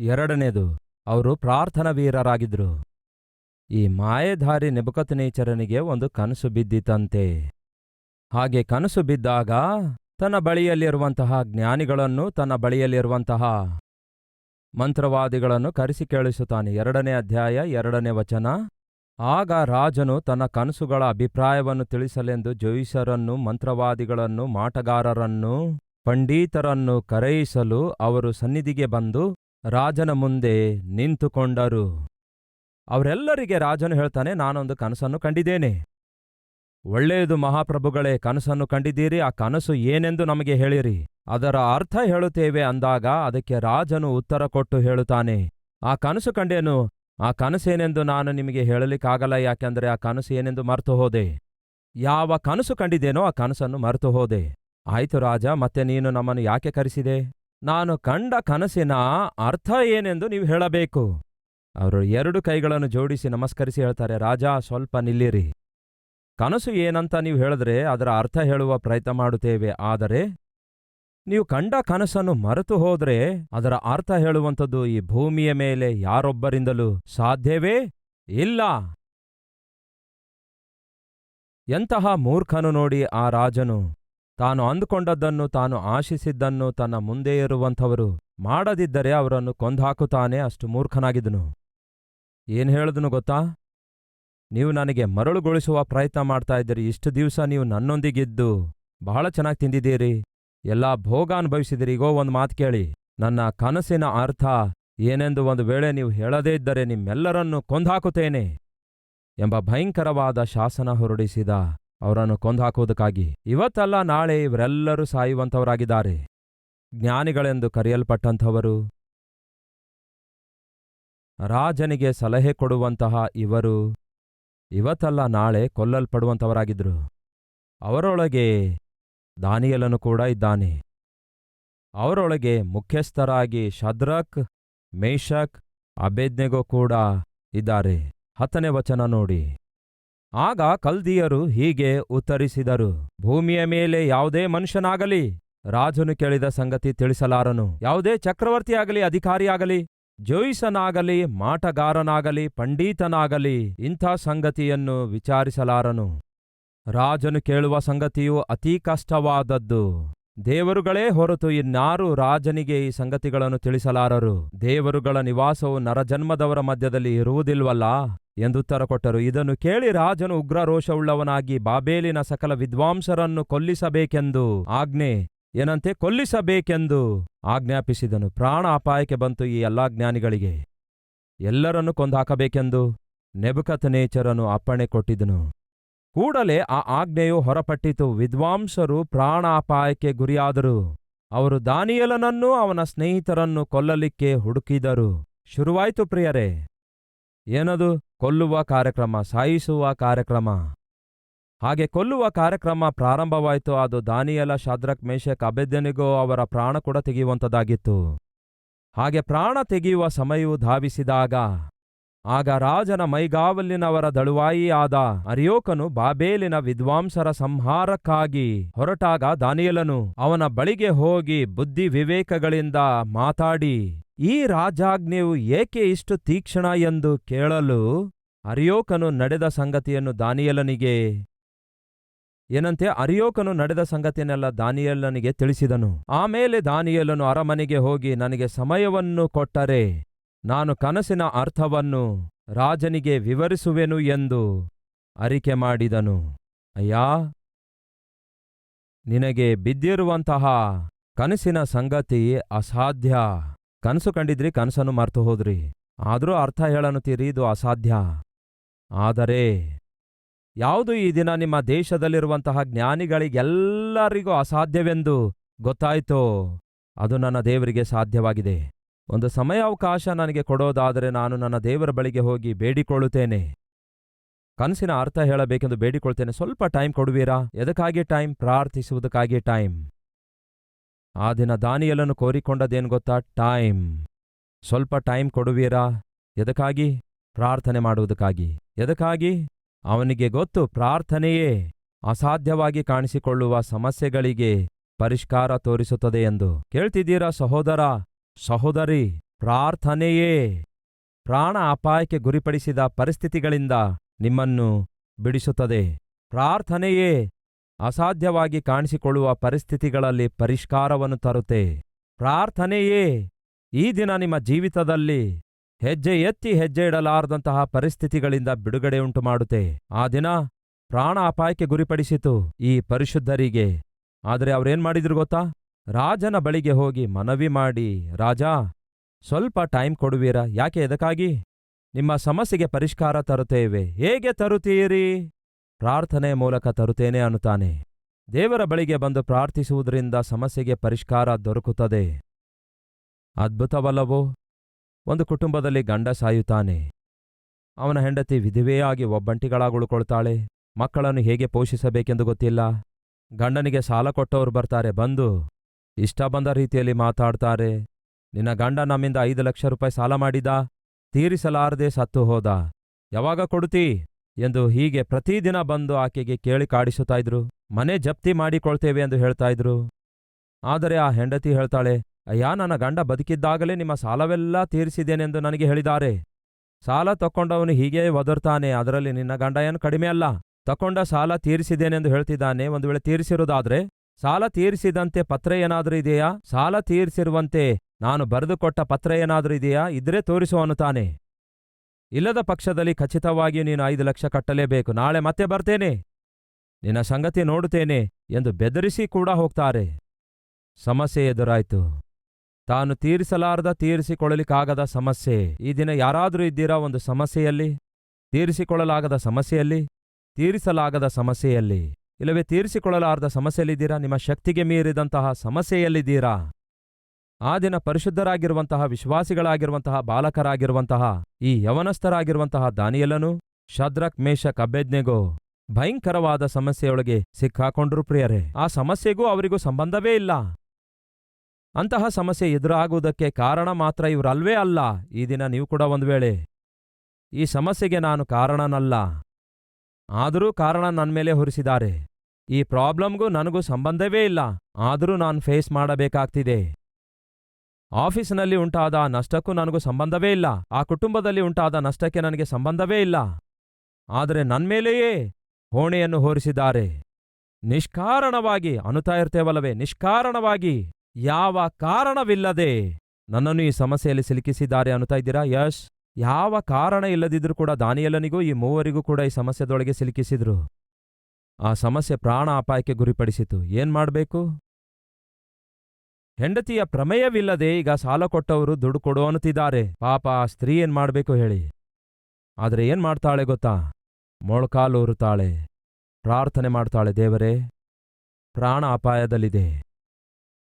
ಎರಡನೇದು, ಅವರು ಪ್ರಾರ್ಥನಾ ವೀರರಾಗಿದ್ರು ಈ ಮಾಯೆಧಾರಿ ನೆಬುಕತ್ನೇಚರನಿಗೆ ಒಂದು ಕನಸು ಬಿದ್ದಿತಂತೆ. ಹಾಗೆ ಕನಸು ಬಿದ್ದಾಗ ತನ್ನ ಬಳಿಯಲ್ಲಿರುವಂತಹ ಜ್ಞಾನಿಗಳನ್ನು ತನ್ನ ಬಳಿಯಲ್ಲಿರುವಂತಹ ಮಂತ್ರವಾದಿಗಳನ್ನು ಕರೆಸಿ ಕೇಳಿಸುತ್ತಾನೆ. ಎರಡನೇ ಅಧ್ಯಾಯ, ಎರಡನೇ ವಚನ. ಆಗ ರಾಜನು ತನ್ನ ಕನಸುಗಳ ಅಭಿಪ್ರಾಯವನ್ನು ತಿಳಿಸಲೆಂದು ಜೋಯಿಸರನ್ನು, ಮಂತ್ರವಾದಿಗಳನ್ನು, ಮಾಟಗಾರರನ್ನು, ಪಂಡಿತರನ್ನು ಕರೆಯಿಸಲು ಅವರು ಸನ್ನಿಧಿಗೆ ಬಂದು ರಾಜನ ಮುಂದೆ ನಿಂತುಕೊಂಡರು. ಅವರೆಲ್ಲರಿಗೆ ರಾಜನು ಹೇಳ್ತಾನೆ, ನಾನೊಂದು ಕನಸನ್ನು ಕಂಡಿದ್ದೇನೆ. ಒಳ್ಳೆಯದು ಮಹಾಪ್ರಭುಗಳೇ, ಕನಸನ್ನು ಕಂಡಿದ್ದೀರಿ, ಆ ಕನಸು ಏನೆಂದು ನಮಗೆ ಹೇಳಿರಿ. ಅದರ ಅರ್ಥ ಹೇಳುತ್ತೇವೆ ಅಂದಾಗ ಅದಕ್ಕೆ ರಾಜನು ಉತ್ತರ ಕೊಟ್ಟು ಹೇಳುತ್ತಾನೆ. ಆ ಕನಸು ಕಂಡೇನು, ಆ ಕನಸೇನೆಂದು ನಾನು ನಿಮಗೆ ಹೇಳಲಿಕ್ಕಾಗಲ್ಲ, ಯಾಕೆಂದರೆ ಆ ಕನಸು ಏನೆಂದು ಮರೆತು ಹೋದೆ. ಯಾವ ಕನಸು ಕಂಡಿದ್ದೇನೋ ಆ ಕನಸನ್ನು ಮರೆತು ಹೋದೆ. ಆಯ್ತು ರಾಜ, ಮತ್ತೆ ನೀನು ನಮ್ಮನ್ನು ಯಾಕೆ ಕರೆಸಿದೆ? ನಾನು ಕಂಡ ಕನಸಿನ ಅರ್ಥ ಏನೆಂದು ನೀವು ಹೇಳಬೇಕು. ಅವರು ಎರಡು ಕೈಗಳನ್ನು ಜೋಡಿಸಿ ನಮಸ್ಕರಿಸಿ ಹೇಳ್ತಾರೆ, ರಾಜ, ಸ್ವಲ್ಪ ನಿಲ್ಲಿರಿ. ಕನಸು ಏನಂತ ನೀವು ಹೇಳಿದ್ರೆ ಅದರ ಅರ್ಥ ಹೇಳುವ ಪ್ರಯತ್ನ ಮಾಡುತ್ತೇವೆ. ಆದರೆ ನೀವು ಕಂಡ ಕನಸನ್ನು ಮರೆತು ಹೋದರೆ ಅದರ ಅರ್ಥ ಹೇಳುವಂಥದ್ದು ಈ ಭೂಮಿಯ ಮೇಲೆ ಯಾರೊಬ್ಬರಿಂದಲೂ ಸಾಧ್ಯವೇ ಇಲ್ಲ. ಎಂತಹ ಮೂರ್ಖನು ನೋಡಿ ಆ ರಾಜನು ತಾನು ಅಂದುಕೊಂಡದ್ದನ್ನು, ತಾನು ಆಶಿಸಿದ್ದನ್ನು ತನ್ನ ಮುಂದೆ ಇರುವಂಥವರು ಮಾಡದಿದ್ದರೆ ಅವರನ್ನು ಕೊಂದಾಕುತ್ತಾನೆ ಅಷ್ಟು ಮೂರ್ಖನಾಗಿದ್ದನು. ಏನು ಹೇಳಿದನು ಗೊತ್ತಾ? ನೀವು ನನಗೆ ಮರಳುಗೊಳಿಸುವ ಪ್ರಯತ್ನ ಮಾಡ್ತಾ ಇದ್ದೀರಿ. ಇಷ್ಟು ದಿವಸ ನೀವು ನನ್ನೊಂದಿಗಿದ್ದು ಬಹಳ ಚೆನ್ನಾಗಿ ತಿಂದಿದ್ದೀರಿ. ಎಲ್ಲಾ ಭೋಗ ಅನುಭವಿಸಿದಿರಿ ಈಗೋ ಒಂದು ಮಾತು ಕೇಳಿ. ನನ್ನ ಕನಸಿನ ಅರ್ಥ ಏನೆಂದು ಒಂದು ವೇಳೆ ನೀವು ಹೇಳದೇ ಇದ್ದರೆ ನಿಮ್ಮೆಲ್ಲರನ್ನು ಕೊಂದಾಕುತ್ತೇನೆ ಎಂಬ ಭಯಂಕರವಾದ ಶಾಸನ ಹೊರಡಿಸಿದ ಅವರನ್ನು ಕೊಂದ್ಹಾಕುವುದಕ್ಕಾಗಿ. ಇವತ್ತಲ್ಲ ನಾಳೆ ಇವರೆಲ್ಲರೂ ಸಾಯುವಂಥವರಾಗಿದ್ದಾರೆ. ಜ್ಞಾನಿಗಳೆಂದು ಕರೆಯಲ್ಪಟ್ಟಂಥವರು, ರಾಜನಿಗೆ ಸಲಹೆ ಕೊಡುವಂತಹ ಇವರು ಇವತ್ತಲ್ಲ ನಾಳೆ ಕೊಲ್ಲಲ್ಪಡುವಂಥವರಾಗಿದ್ದರು. ಅವರೊಳಗೆ ದಾನಿಯಲನು ಕೂಡ ಇದ್ದಾನೆ. ಅವರೊಳಗೆ ಮುಖ್ಯಸ್ಥರಾಗಿ ಶದ್ರಕ್ ಮೇಷಕ್ ಅಬೇದ್ನೆಗೋ ಕೂಡ ಇದ್ದಾರೆ. ಹತ್ತನೇ ವಚನ ನೋಡಿ. ಆಗ ಕಲ್ದಿಯರು ಹೀಗೆ ಉತ್ತರಿಸಿದರು, ಭೂಮಿಯ ಮೇಲೆ ಯಾವುದೇ ಮನುಷ್ಯನಾಗಲಿ. ರಾಜನು ಕೇಳಿದ ಸಂಗತಿ ತಿಳಿಸಲಾರನು. ಯಾವುದೇ ಚಕ್ರವರ್ತಿಯಾಗಲಿ, ಅಧಿಕಾರಿಯಾಗಲಿ ಜೋಯಿಸನಾಗಲಿ ಮಾಟಗಾರನಾಗಲಿ, ಪಂಡಿತನಾಗಲಿ, ಇಂಥ ಸಂಗತಿಯನ್ನು ವಿಚಾರಿಸಲಾರನು. ರಾಜನು ಕೇಳುವ ಸಂಗತಿಯು ಅತೀ ಕಷ್ಟವಾದದ್ದು. ದೇವರುಗಳೇ ಹೊರತು ಇನ್ನಾರು ರಾಜನಿಗೆ ಈ ಸಂಗತಿಗಳನ್ನು ತಿಳಿಸಲಾರರು. ದೇವರುಗಳ ನಿವಾಸವು ನರಜನ್ಮದವರ ಮಧ್ಯದಲ್ಲಿ ಇರುವುದಿಲ್ವಲ್ಲ? ಎಂದುತ್ತರ ಕೊಟ್ಟರು. ಇದನ್ನು ಕೇಳಿ ರಾಜನು ಉಗ್ರರೋಷವುಳ್ಳವನಾಗಿ ಬಾಬೇಲಿನ ಸಕಲ ವಿದ್ವಾಂಸರನ್ನು ಕೊಲ್ಲಿಸಬೇಕೆಂದು ಆಜ್ಞೆ. ಏನಂತೆ? ಕೊಲ್ಲಿಸಬೇಕೆಂದು ಆಜ್ಞಾಪಿಸಿದನು. ಪ್ರಾಣ ಅಪಾಯಕ್ಕೆ ಬಂತು ಈ ಎಲ್ಲಾ ಜ್ಞಾನಿಗಳಿಗೆ. ಎಲ್ಲರನ್ನು ಕೊಂದಾಕಬೇಕೆಂದು ನೆಬುಕತನೇಚರನು ಅಪ್ಪಣೆ ಕೊಟ್ಟಿದ್ದನು. ಕೂಡಲೇ ಆ ಆಜ್ಞೆಯು ಹೊರಪಟ್ಟಿತು. ವಿದ್ವಾಂಸರು ಪ್ರಾಣಾಪಾಯಕ್ಕೆ ಗುರಿಯಾದರು. ಅವರು ದಾನಿಯಲನನ್ನೂ ಅವನ ಸ್ನೇಹಿತರನ್ನು ಕೊಲ್ಲಲಿಕ್ಕೆ ಹುಡುಕಿದರು. ಶುರುವಾಯ್ತು ಪ್ರಿಯರೇ. ಏನದು? ಕೊಲ್ಲುವ ಕಾರ್ಯಕ್ರಮ, ಸಾಯಿಸುವ ಕಾರ್ಯಕ್ರಮ. ಹಾಗೆ ಕೊಲ್ಲುವ ಕಾರ್ಯಕ್ರಮ ಪ್ರಾರಂಭವಾಯಿತು. ಅದು ದಾನಿಯಲ, ಶಾದ್ರಕ್ ಮೇಷಕ್ ಅಬೆದ್ಯನಿಗೋ ಅವರ ಪ್ರಾಣ ಕೂಡ ತೆಗೆಯುವಂಥದ್ದಾಗಿತ್ತು ಹಾಗೆ ಪ್ರಾಣ ತೆಗೆಯುವ ಸಮಯವು ಧಾವಿಸಿದಾಗ ಆಗ ರಾಜನ ಮೈಗಾವಲಿನವರ ದಳುವಾಯಿಯಾದ ಅರಿಯೋಕನು ಬಾಬೇಲಿನ ವಿದ್ವಾಂಸರ ಸಂಹಾರಕ್ಕಾಗಿ ಹೊರಟಾಗ ದಾನಿಯಲನು ಅವನ ಬಳಿಗೆ ಹೋಗಿ ಬುದ್ಧಿ ವಿವೇಕಗಳಿಂದ ಮಾತಾಡಿ, ಈ ರಾಜಾಜ್ಞೆಯು ಏಕೆ ಇಷ್ಟು ತೀಕ್ಷ್ಣ ಎಂದು ಕೇಳಲು? ಅರಿಯೋಕನು ನಡೆದ ಸಂಗತಿಯನ್ನು ದಾನಿಯಲನಿಗೆ, ಏನಂತೆ ಅರಿಯೋಕನು ನಡೆದ ಸಂಗತಿಯನ್ನೆಲ್ಲ ದಾನಿಯಲನಿಗೆ ತಿಳಿಸಿದನು. ಆಮೇಲೆ ದಾನಿಯಲನು ಅರಮನೆಗೆ ಹೋಗಿ, ನನಗೆ ಸಮಯವನ್ನು ಕೊಟ್ಟರೆ. ನಾನು ಕನಸಿನ ಅರ್ಥವನ್ನು ರಾಜನಿಗೆ ವಿವರಿಸುವೆನು ಎಂದು ಅರಿಕೆ ಮಾಡಿದನು. ಅಯ್ಯಾ, ನಿನಗೆ ಬಿದ್ದಿರುವಂತಹ ಕನಸಿನ ಸಂಗತಿ ಅಸಾಧ್ಯ. ಕನಸು ಕಂಡಿದ್ರಿ, ಕನಸನ್ನು ಮರ್ತು ಹೋದ್ರಿ. ಆದರೂ ಅರ್ಥ ಹೇಳನುತ್ತೀರಿ ಇದು ಅಸಾಧ್ಯ. ಆದರೆ, ಯಾವುದು ಈ ದಿನ ನಿಮ್ಮ ದೇಶದಲ್ಲಿರುವಂತಹ ಜ್ಞಾನಿಗಳಿಗೆಲ್ಲರಿಗೂ ಅಸಾಧ್ಯವೆಂದು ಗೊತ್ತಾಯಿತೋ, ಅದು ನನ್ನ ದೇವರಿಗೆ ಸಾಧ್ಯವಾಗಿದೆ. ಒಂದು ಸಮಯಾವಕಾಶ ನನಗೆ ಕೊಡೋದಾದರೆ ನಾನು ನನ್ನ ದೇವರ ಬಳಿಗೆ ಹೋಗಿ ಬೇಡಿಕೊಳ್ಳುತ್ತೇನೆ. ಕನಸಿನ ಅರ್ಥ ಹೇಳಬೇಕೆಂದು ಬೇಡಿಕೊಳ್ತೇನೆ ಸ್ವಲ್ಪ ಟೈಮ್ ಕೊಡುವೀರಾ? ಎದಕ್ಕಾಗಿ ಟೈಮ್? ಪ್ರಾರ್ಥಿಸುವುದಕ್ಕಾಗಿ ಟೈಮ್. ಆ ದಿನ ದಾನಿಯಲನ್ನು ಕೋರಿಕೊಂಡದೇನು ಗೊತ್ತಾ? ಟೈಮ್. ಸ್ವಲ್ಪ ಟೈಮ್ ಕೊಡುವೀರಾ? ಎದಕ್ಕಾಗಿ? ಪ್ರಾರ್ಥನೆ ಮಾಡುವುದಕ್ಕಾಗಿ. ಎದಕ್ಕಾಗಿ? ಅವನಿಗೆ ಗೊತ್ತು, ಪ್ರಾರ್ಥನೆಯೇ ಅಸಾಧ್ಯವಾಗಿ ಕಾಣಿಸಿಕೊಳ್ಳುವ ಸಮಸ್ಯೆಗಳಿಗೆ ಪರಿಷ್ಕಾರ ತೋರಿಸುತ್ತದೆ ಎಂದು. ಕೇಳ್ತಿದ್ದೀರಾ ಸಹೋದರ? ಸಹೋದರಿ, ಪ್ರಾರ್ಥನೆಯೇ. ಪ್ರಾಣ ಅಪಾಯಕ್ಕೆ ಗುರಿಪಡಿಸಿದ ಪರಿಸ್ಥಿತಿಗಳಿಂದ ನಿಮ್ಮನ್ನು ಬಿಡಿಸುತ್ತದೆ. ಪ್ರಾರ್ಥನೆಯೇ ಅಸಾಧ್ಯವಾಗಿ ಕಾಣಿಸಿಕೊಳ್ಳುವ ಪರಿಸ್ಥಿತಿಗಳಲ್ಲಿ ಪರಿಷ್ಕಾರವನ್ನು ತರುತ್ತೆ. ಪ್ರಾರ್ಥನೆಯೇ ಈ ದಿನ ನಿಮ್ಮ ಜೀವಿತದಲ್ಲಿ ಹೆಜ್ಜೆ ಎತ್ತಿ ಹೆಜ್ಜೆ ಇಡಲಾರದಂತಹ ಪರಿಸ್ಥಿತಿಗಳಿಂದ ಬಿಡುಗಡೆ ಉಂಟು ಮಾಡುತ್ತೆ. ಆ ದಿನ ಪ್ರಾಣ ಅಪಾಯಕ್ಕೆ ಗುರಿಪಡಿಸಿತು ಈ ಪರಿಶುದ್ಧರಿಗೆ. ಆದರೆ ಅವ್ರೇನ್ ಮಾಡಿದ್ರು ಗೊತ್ತಾ? ರಾಜನ ಬಳಿಗೆ ಹೋಗಿ ಮನವಿ ಮಾಡಿ, ರಾಜ, ಸ್ವಲ್ಪ ಟೈಮ್ ಕೊಡುವೀರಾ? ಯಾಕೆ ಎದಕ್ಕಾಗಿ? ನಿಮ್ಮ ಸಮಸ್ಯೆಗೆ ಪರಿಷ್ಕಾರ ತರುತ್ತೇವೆ. ಹೇಗೆ ತರುತ್ತೀರಿ? ಪ್ರಾರ್ಥನೆ ಮೂಲಕ ತರುತ್ತೇನೆ, ಅನ್ನುತ್ತಾನೆ. ದೇವರ ಬಳಿಗೆ ಬಂದು ಪ್ರಾರ್ಥಿಸುವುದರಿಂದ ಸಮಸ್ಯೆಗೆ ಪರಿಷ್ಕಾರ ದೊರಕುತ್ತದೆ. ಅದ್ಭುತವಲ್ಲವೋ? ಒಂದು ಕುಟುಂಬದಲ್ಲಿ ಗಂಡ ಸಾಯುತ್ತಾನೆ. ಅವನ ಹೆಂಡತಿ ವಿಧವೆಯಾಗಿ ಒಬ್ಬಂಟಿಗಳಾಗುಳ್ಕೊಳ್ತಾಳೆ. ಮಕ್ಕಳನ್ನು ಹೇಗೆ ಪೋಷಿಸಬೇಕೆಂದು ಗೊತ್ತಿಲ್ಲ. ಗಂಡನಿಗೆ ಸಾಲ ಕೊಟ್ಟವರು ಬರ್ತಾರೆ. ಬಂದು ಇಷ್ಟ ಬಂದ ರೀತಿಯಲ್ಲಿ ಮಾತಾಡ್ತಾರೆ, ನಿನ್ನ ಗಂಡ ನಮ್ಮಿಂದ ಐದು ಲಕ್ಷ ರೂಪಾಯಿ ಸಾಲ ಮಾಡಿದ? ತೀರಿಸಲಾರದೆ ಸತ್ತು ಹೋದ? ಯಾವಾಗ ಕೊಡುತ್ತೀ? ಎಂದು ಹೀಗೆ ಪ್ರತಿದಿನ ಬಂದು ಆಕೆಗೆ ಕೇಳಿ ಕಾಡಿಸುತ್ತಾ ಇದ್ರು. ಮನೆ ಜಪ್ತಿ ಮಾಡಿಕೊಳ್ತೇವೆ ಎಂದು ಹೇಳ್ತಾ ಇದ್ರು. ಆದರೆ ಆ ಹೆಂಡತಿ ಹೇಳ್ತಾಳೆ, ಅಯ್ಯ, ನನ್ನ ಗಂಡ ಬದುಕಿದ್ದಾಗಲೇ ನಿಮ್ಮ ಸಾಲವೆಲ್ಲ ತೀರಿಸಿದ್ದೇನೆಂದು ನನಗೆ ಹೇಳಿದ್ದಾರೆ. ಸಾಲ ತಕೊಂಡವನು ಹೀಗೆ ಒದರ್ತಾನೆ, ಅದರಲ್ಲಿ ನಿನ್ನ ಗಂಡ ಏನು ಕಡಿಮೆ ಅಲ್ಲ. ತಕೊಂಡ ಸಾಲ ತೀರಿಸಿದ್ದೇನೆಂದು ಹೇಳ್ತಿದ್ದಾನೆ, ಒಂದು ವೇಳೆ ತೀರಿಸಿರುವುದಾದ್ರೆ ಸಾಲ ತೀರಿಸಿದಂತೆ ಪತ್ರ ಏನಾದರೂ ಇದೆಯಾ? ಸಾಲ ತೀರಿಸಿರುವಂತೆ ನಾನು ಬರೆದುಕೊಟ್ಟ ಪತ್ರ ಏನಾದರೂ ಇದೆಯಾ? ಇದ್ರೆ ತೋರಿಸುವನು ತಾನೆ. ಇಲ್ಲದ ಪಕ್ಷದಲ್ಲಿ ಖಚಿತವಾಗಿಯೂ ನೀನು ಐದು ಲಕ್ಷ ಕಟ್ಟಲೇಬೇಕು. ನಾಳೆ ಮತ್ತೆ ಬರ್ತೇನೆ. ನಿನ್ನ ಸಂಗತಿ ನೋಡುತ್ತೇನೆ ಎಂದು ಬೆದರಿಸಿ ಕೂಡ ಹೋಗ್ತಾರೆ. ಸಮಸ್ಯೆ ಎದುರಾಯ್ತು. ತಾನು ತೀರಿಸಲಾರದ ತೀರಿಸಿಕೊಳ್ಳಲಿಕ್ಕಾಗದ ಸಮಸ್ಯೆ. ಈ ದಿನ ಯಾರಾದರೂ ಇದ್ದೀರಾ ಒಂದು ಸಮಸ್ಯೆಯಲ್ಲಿ? ತೀರಿಸಿಕೊಳ್ಳಲಾಗದ ಸಮಸ್ಯೆಯಲ್ಲಿ? ತೀರಿಸಲಾಗದ ಸಮಸ್ಯೆಯಲ್ಲಿ? ಇಲ್ಲವೇ ತೀರಿಸಿಕೊಳ್ಳಲಾರದ ಸಮಸ್ಯೆಯಲ್ಲಿದ್ದೀರಾ? ನಿಮ್ಮ ಶಕ್ತಿಗೆ ಮೀರಿದಂತಹ ಸಮಸ್ಯೆಯಲ್ಲಿದ್ದೀರಾ? ಆ ದಿನ ಪರಿಶುದ್ಧರಾಗಿರುವಂತಹ, ವಿಶ್ವಾಸಿಗಳಾಗಿರುವಂತಹ, ಬಾಲಕರಾಗಿರುವಂತಹ, ಈ ಯವನಸ್ಥರಾಗಿರುವಂತಹ ದಾನಿಯಲ್ಲನು ಶದ್ರಕ್ ಮೇಷ ಕಬ್ಬೆಜ್ಞೆಗೋ ಭಯಂಕರವಾದ ಸಮಸ್ಯೆಯೊಳಗೆ ಸಿಕ್ಕಾಕೊಂಡ್ರು ಪ್ರಿಯರೇ. ಆ ಸಮಸ್ಯೆಗೂ ಅವರಿಗೂ ಸಂಬಂಧವೇ ಇಲ್ಲ. ಅಂತಹ ಸಮಸ್ಯೆ ಎದುರಾಗುವುದಕ್ಕೆ ಕಾರಣ ಮಾತ್ರ ಇವರಲ್ವೇ ಅಲ್ಲ. ಈ ದಿನ ನೀವು ಕೂಡ ಒಂದು ವೇಳೆ ಈ ಸಮಸ್ಯೆಗೆ ನಾನು ಕಾರಣನಲ್ಲ. ಆದರೂ ಕಾರಣ ನನ್ನ ಮೇಲೆ ಹೊರಿಸಿದ್ದಾರೆ. ಈ ಪ್ರಾಬ್ಲಮ್ಗೂ ನನಗೂ ಸಂಬಂಧವೇ ಇಲ್ಲ. ಆದರೂ ನಾನು ಫೇಸ್ ಮಾಡಬೇಕಾಗ್ತಿದೆ. ಆಫೀಸ್ನಲ್ಲಿ ಉಂಟಾದ ನಷ್ಟಕ್ಕೂ ನನಗೂ ಸಂಬಂಧವೇ ಇಲ್ಲ. ಆ ಕುಟುಂಬದಲ್ಲಿ ಉಂಟಾದ ನಷ್ಟಕ್ಕೆ ನನಗೆ ಸಂಬಂಧವೇ ಇಲ್ಲ. ಆದರೆ ನನ್ಮೇಲೆಯೇ ಹೋಣೆಯನ್ನು ಹೊರಿಸಿದ್ದಾರೆ. ನಿಷ್ಕಾರಣವಾಗಿ ಅನುತಾ ಇರ್ತೇವಲ್ಲವೇ, ನಿಷ್ಕಾರಣವಾಗಿ ಯಾವ ಕಾರಣವಿಲ್ಲದೆ ನನ್ನನ್ನು ಈ ಸಮಸ್ಯೆಯಲ್ಲಿ ಸಿಲುಕಿಸಿದ್ದಾರೆ ಅನ್ನುತ್ತಾ ಇದ್ದೀರಾ? ಯಶ್, ಯಾವ ಕಾರಣ ಇಲ್ಲದಿದ್ರೂ ಕೂಡ ದಾನಿಯಲ್ಲನಿಗೂ ಈ ಮೂವರಿಗೂ ಕೂಡ ಈ ಸಮಸ್ಯೆದೊಳಗೆ ಸಿಲುಕಿಸಿದ್ರು. ಆ ಸಮಸ್ಯೆ ಪ್ರಾಣ ಅಪಾಯಕ್ಕೆ ಗುರಿಪಡಿಸಿತು. ಏನ್ ಮಾಡಬೇಕು? ಹೆಂಡತಿಯ ಪ್ರಮೇಯವಿಲ್ಲದೆ ಈಗ ಸಾಲ ಕೊಟ್ಟವರು ದುಡ್ಡು ಕೊಡು ಅನ್ನುತ್ತಿದ್ದಾರೆ. ಪಾಪ ಆ ಸ್ತ್ರೀ ಏನ್ ಮಾಡಬೇಕು ಹೇಳಿ? ಆದರೆ ಏನ್ ಮಾಡ್ತಾಳೆ ಗೊತ್ತಾ? ಮೊಳಕಾಲೂರುತ್ತಾಳೆ ಪ್ರಾರ್ಥನೆ ಮಾಡ್ತಾಳೆ, ದೇವರೇ, ಪ್ರಾಣ ಅಪಾಯದಲ್ಲಿದೆ.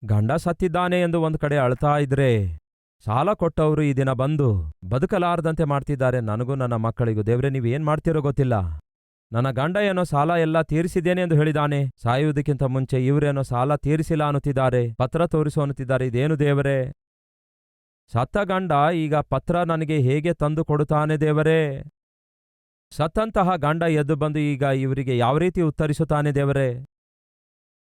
ಗಂಡ ಸತ್ತಿದ್ದಾನೆ ಎಂದು ಒಂದು ಕಡೆ ಅಳ್ತಾ ಇದ್ರೆ ಸಾಲ ಕೊಟ್ಟವರು ಈ ದಿನ ಬಂದು ಬದುಕಲಾರದಂತೆ ಮಾಡ್ತಿದ್ದಾರೆ. ನನಗೂ ನನ್ನ ಮಕ್ಕಳಿಗೂ ದೇವ್ರೆ ನೀವೇನ್ ಮಾಡ್ತಿರೋ ಗೊತ್ತಿಲ್ಲ. ನನ್ನ ಗಂಡ ಏನೋ ಸಾಲ ಎಲ್ಲ ತೀರಿಸಿದ್ದೇನೆ ಎಂದು ಹೇಳಿದಾನೆ. ಸಾಯುವುದಕ್ಕಿಂತ ಮುಂಚೆ ಇವರೇನೋ ಸಾಲ ತೀರಿಸಿಲ್ಲ ಅನ್ನುತ್ತಿದ್ದಾರೆ. ಪತ್ರ ತೋರಿಸು ಅನ್ನುತ್ತಿದ್ದಾರೆ. ಇದೇನು ದೇವರೇ? ಸತ್ತ ಗಂಡ ಈಗ ಪತ್ರ ನನಗೆ ಹೇಗೆ ತಂದು ಕೊಡುತ್ತಾನೆ ದೇವರೇ? ಸತ್ತಂತಹ ಗಂಡ ಎದ್ದು ಬಂದು ಈಗ ಇವರಿಗೆ ಯಾವ ರೀತಿ ಉತ್ತರಿಸುತ್ತಾನೆ ದೇವರೇ?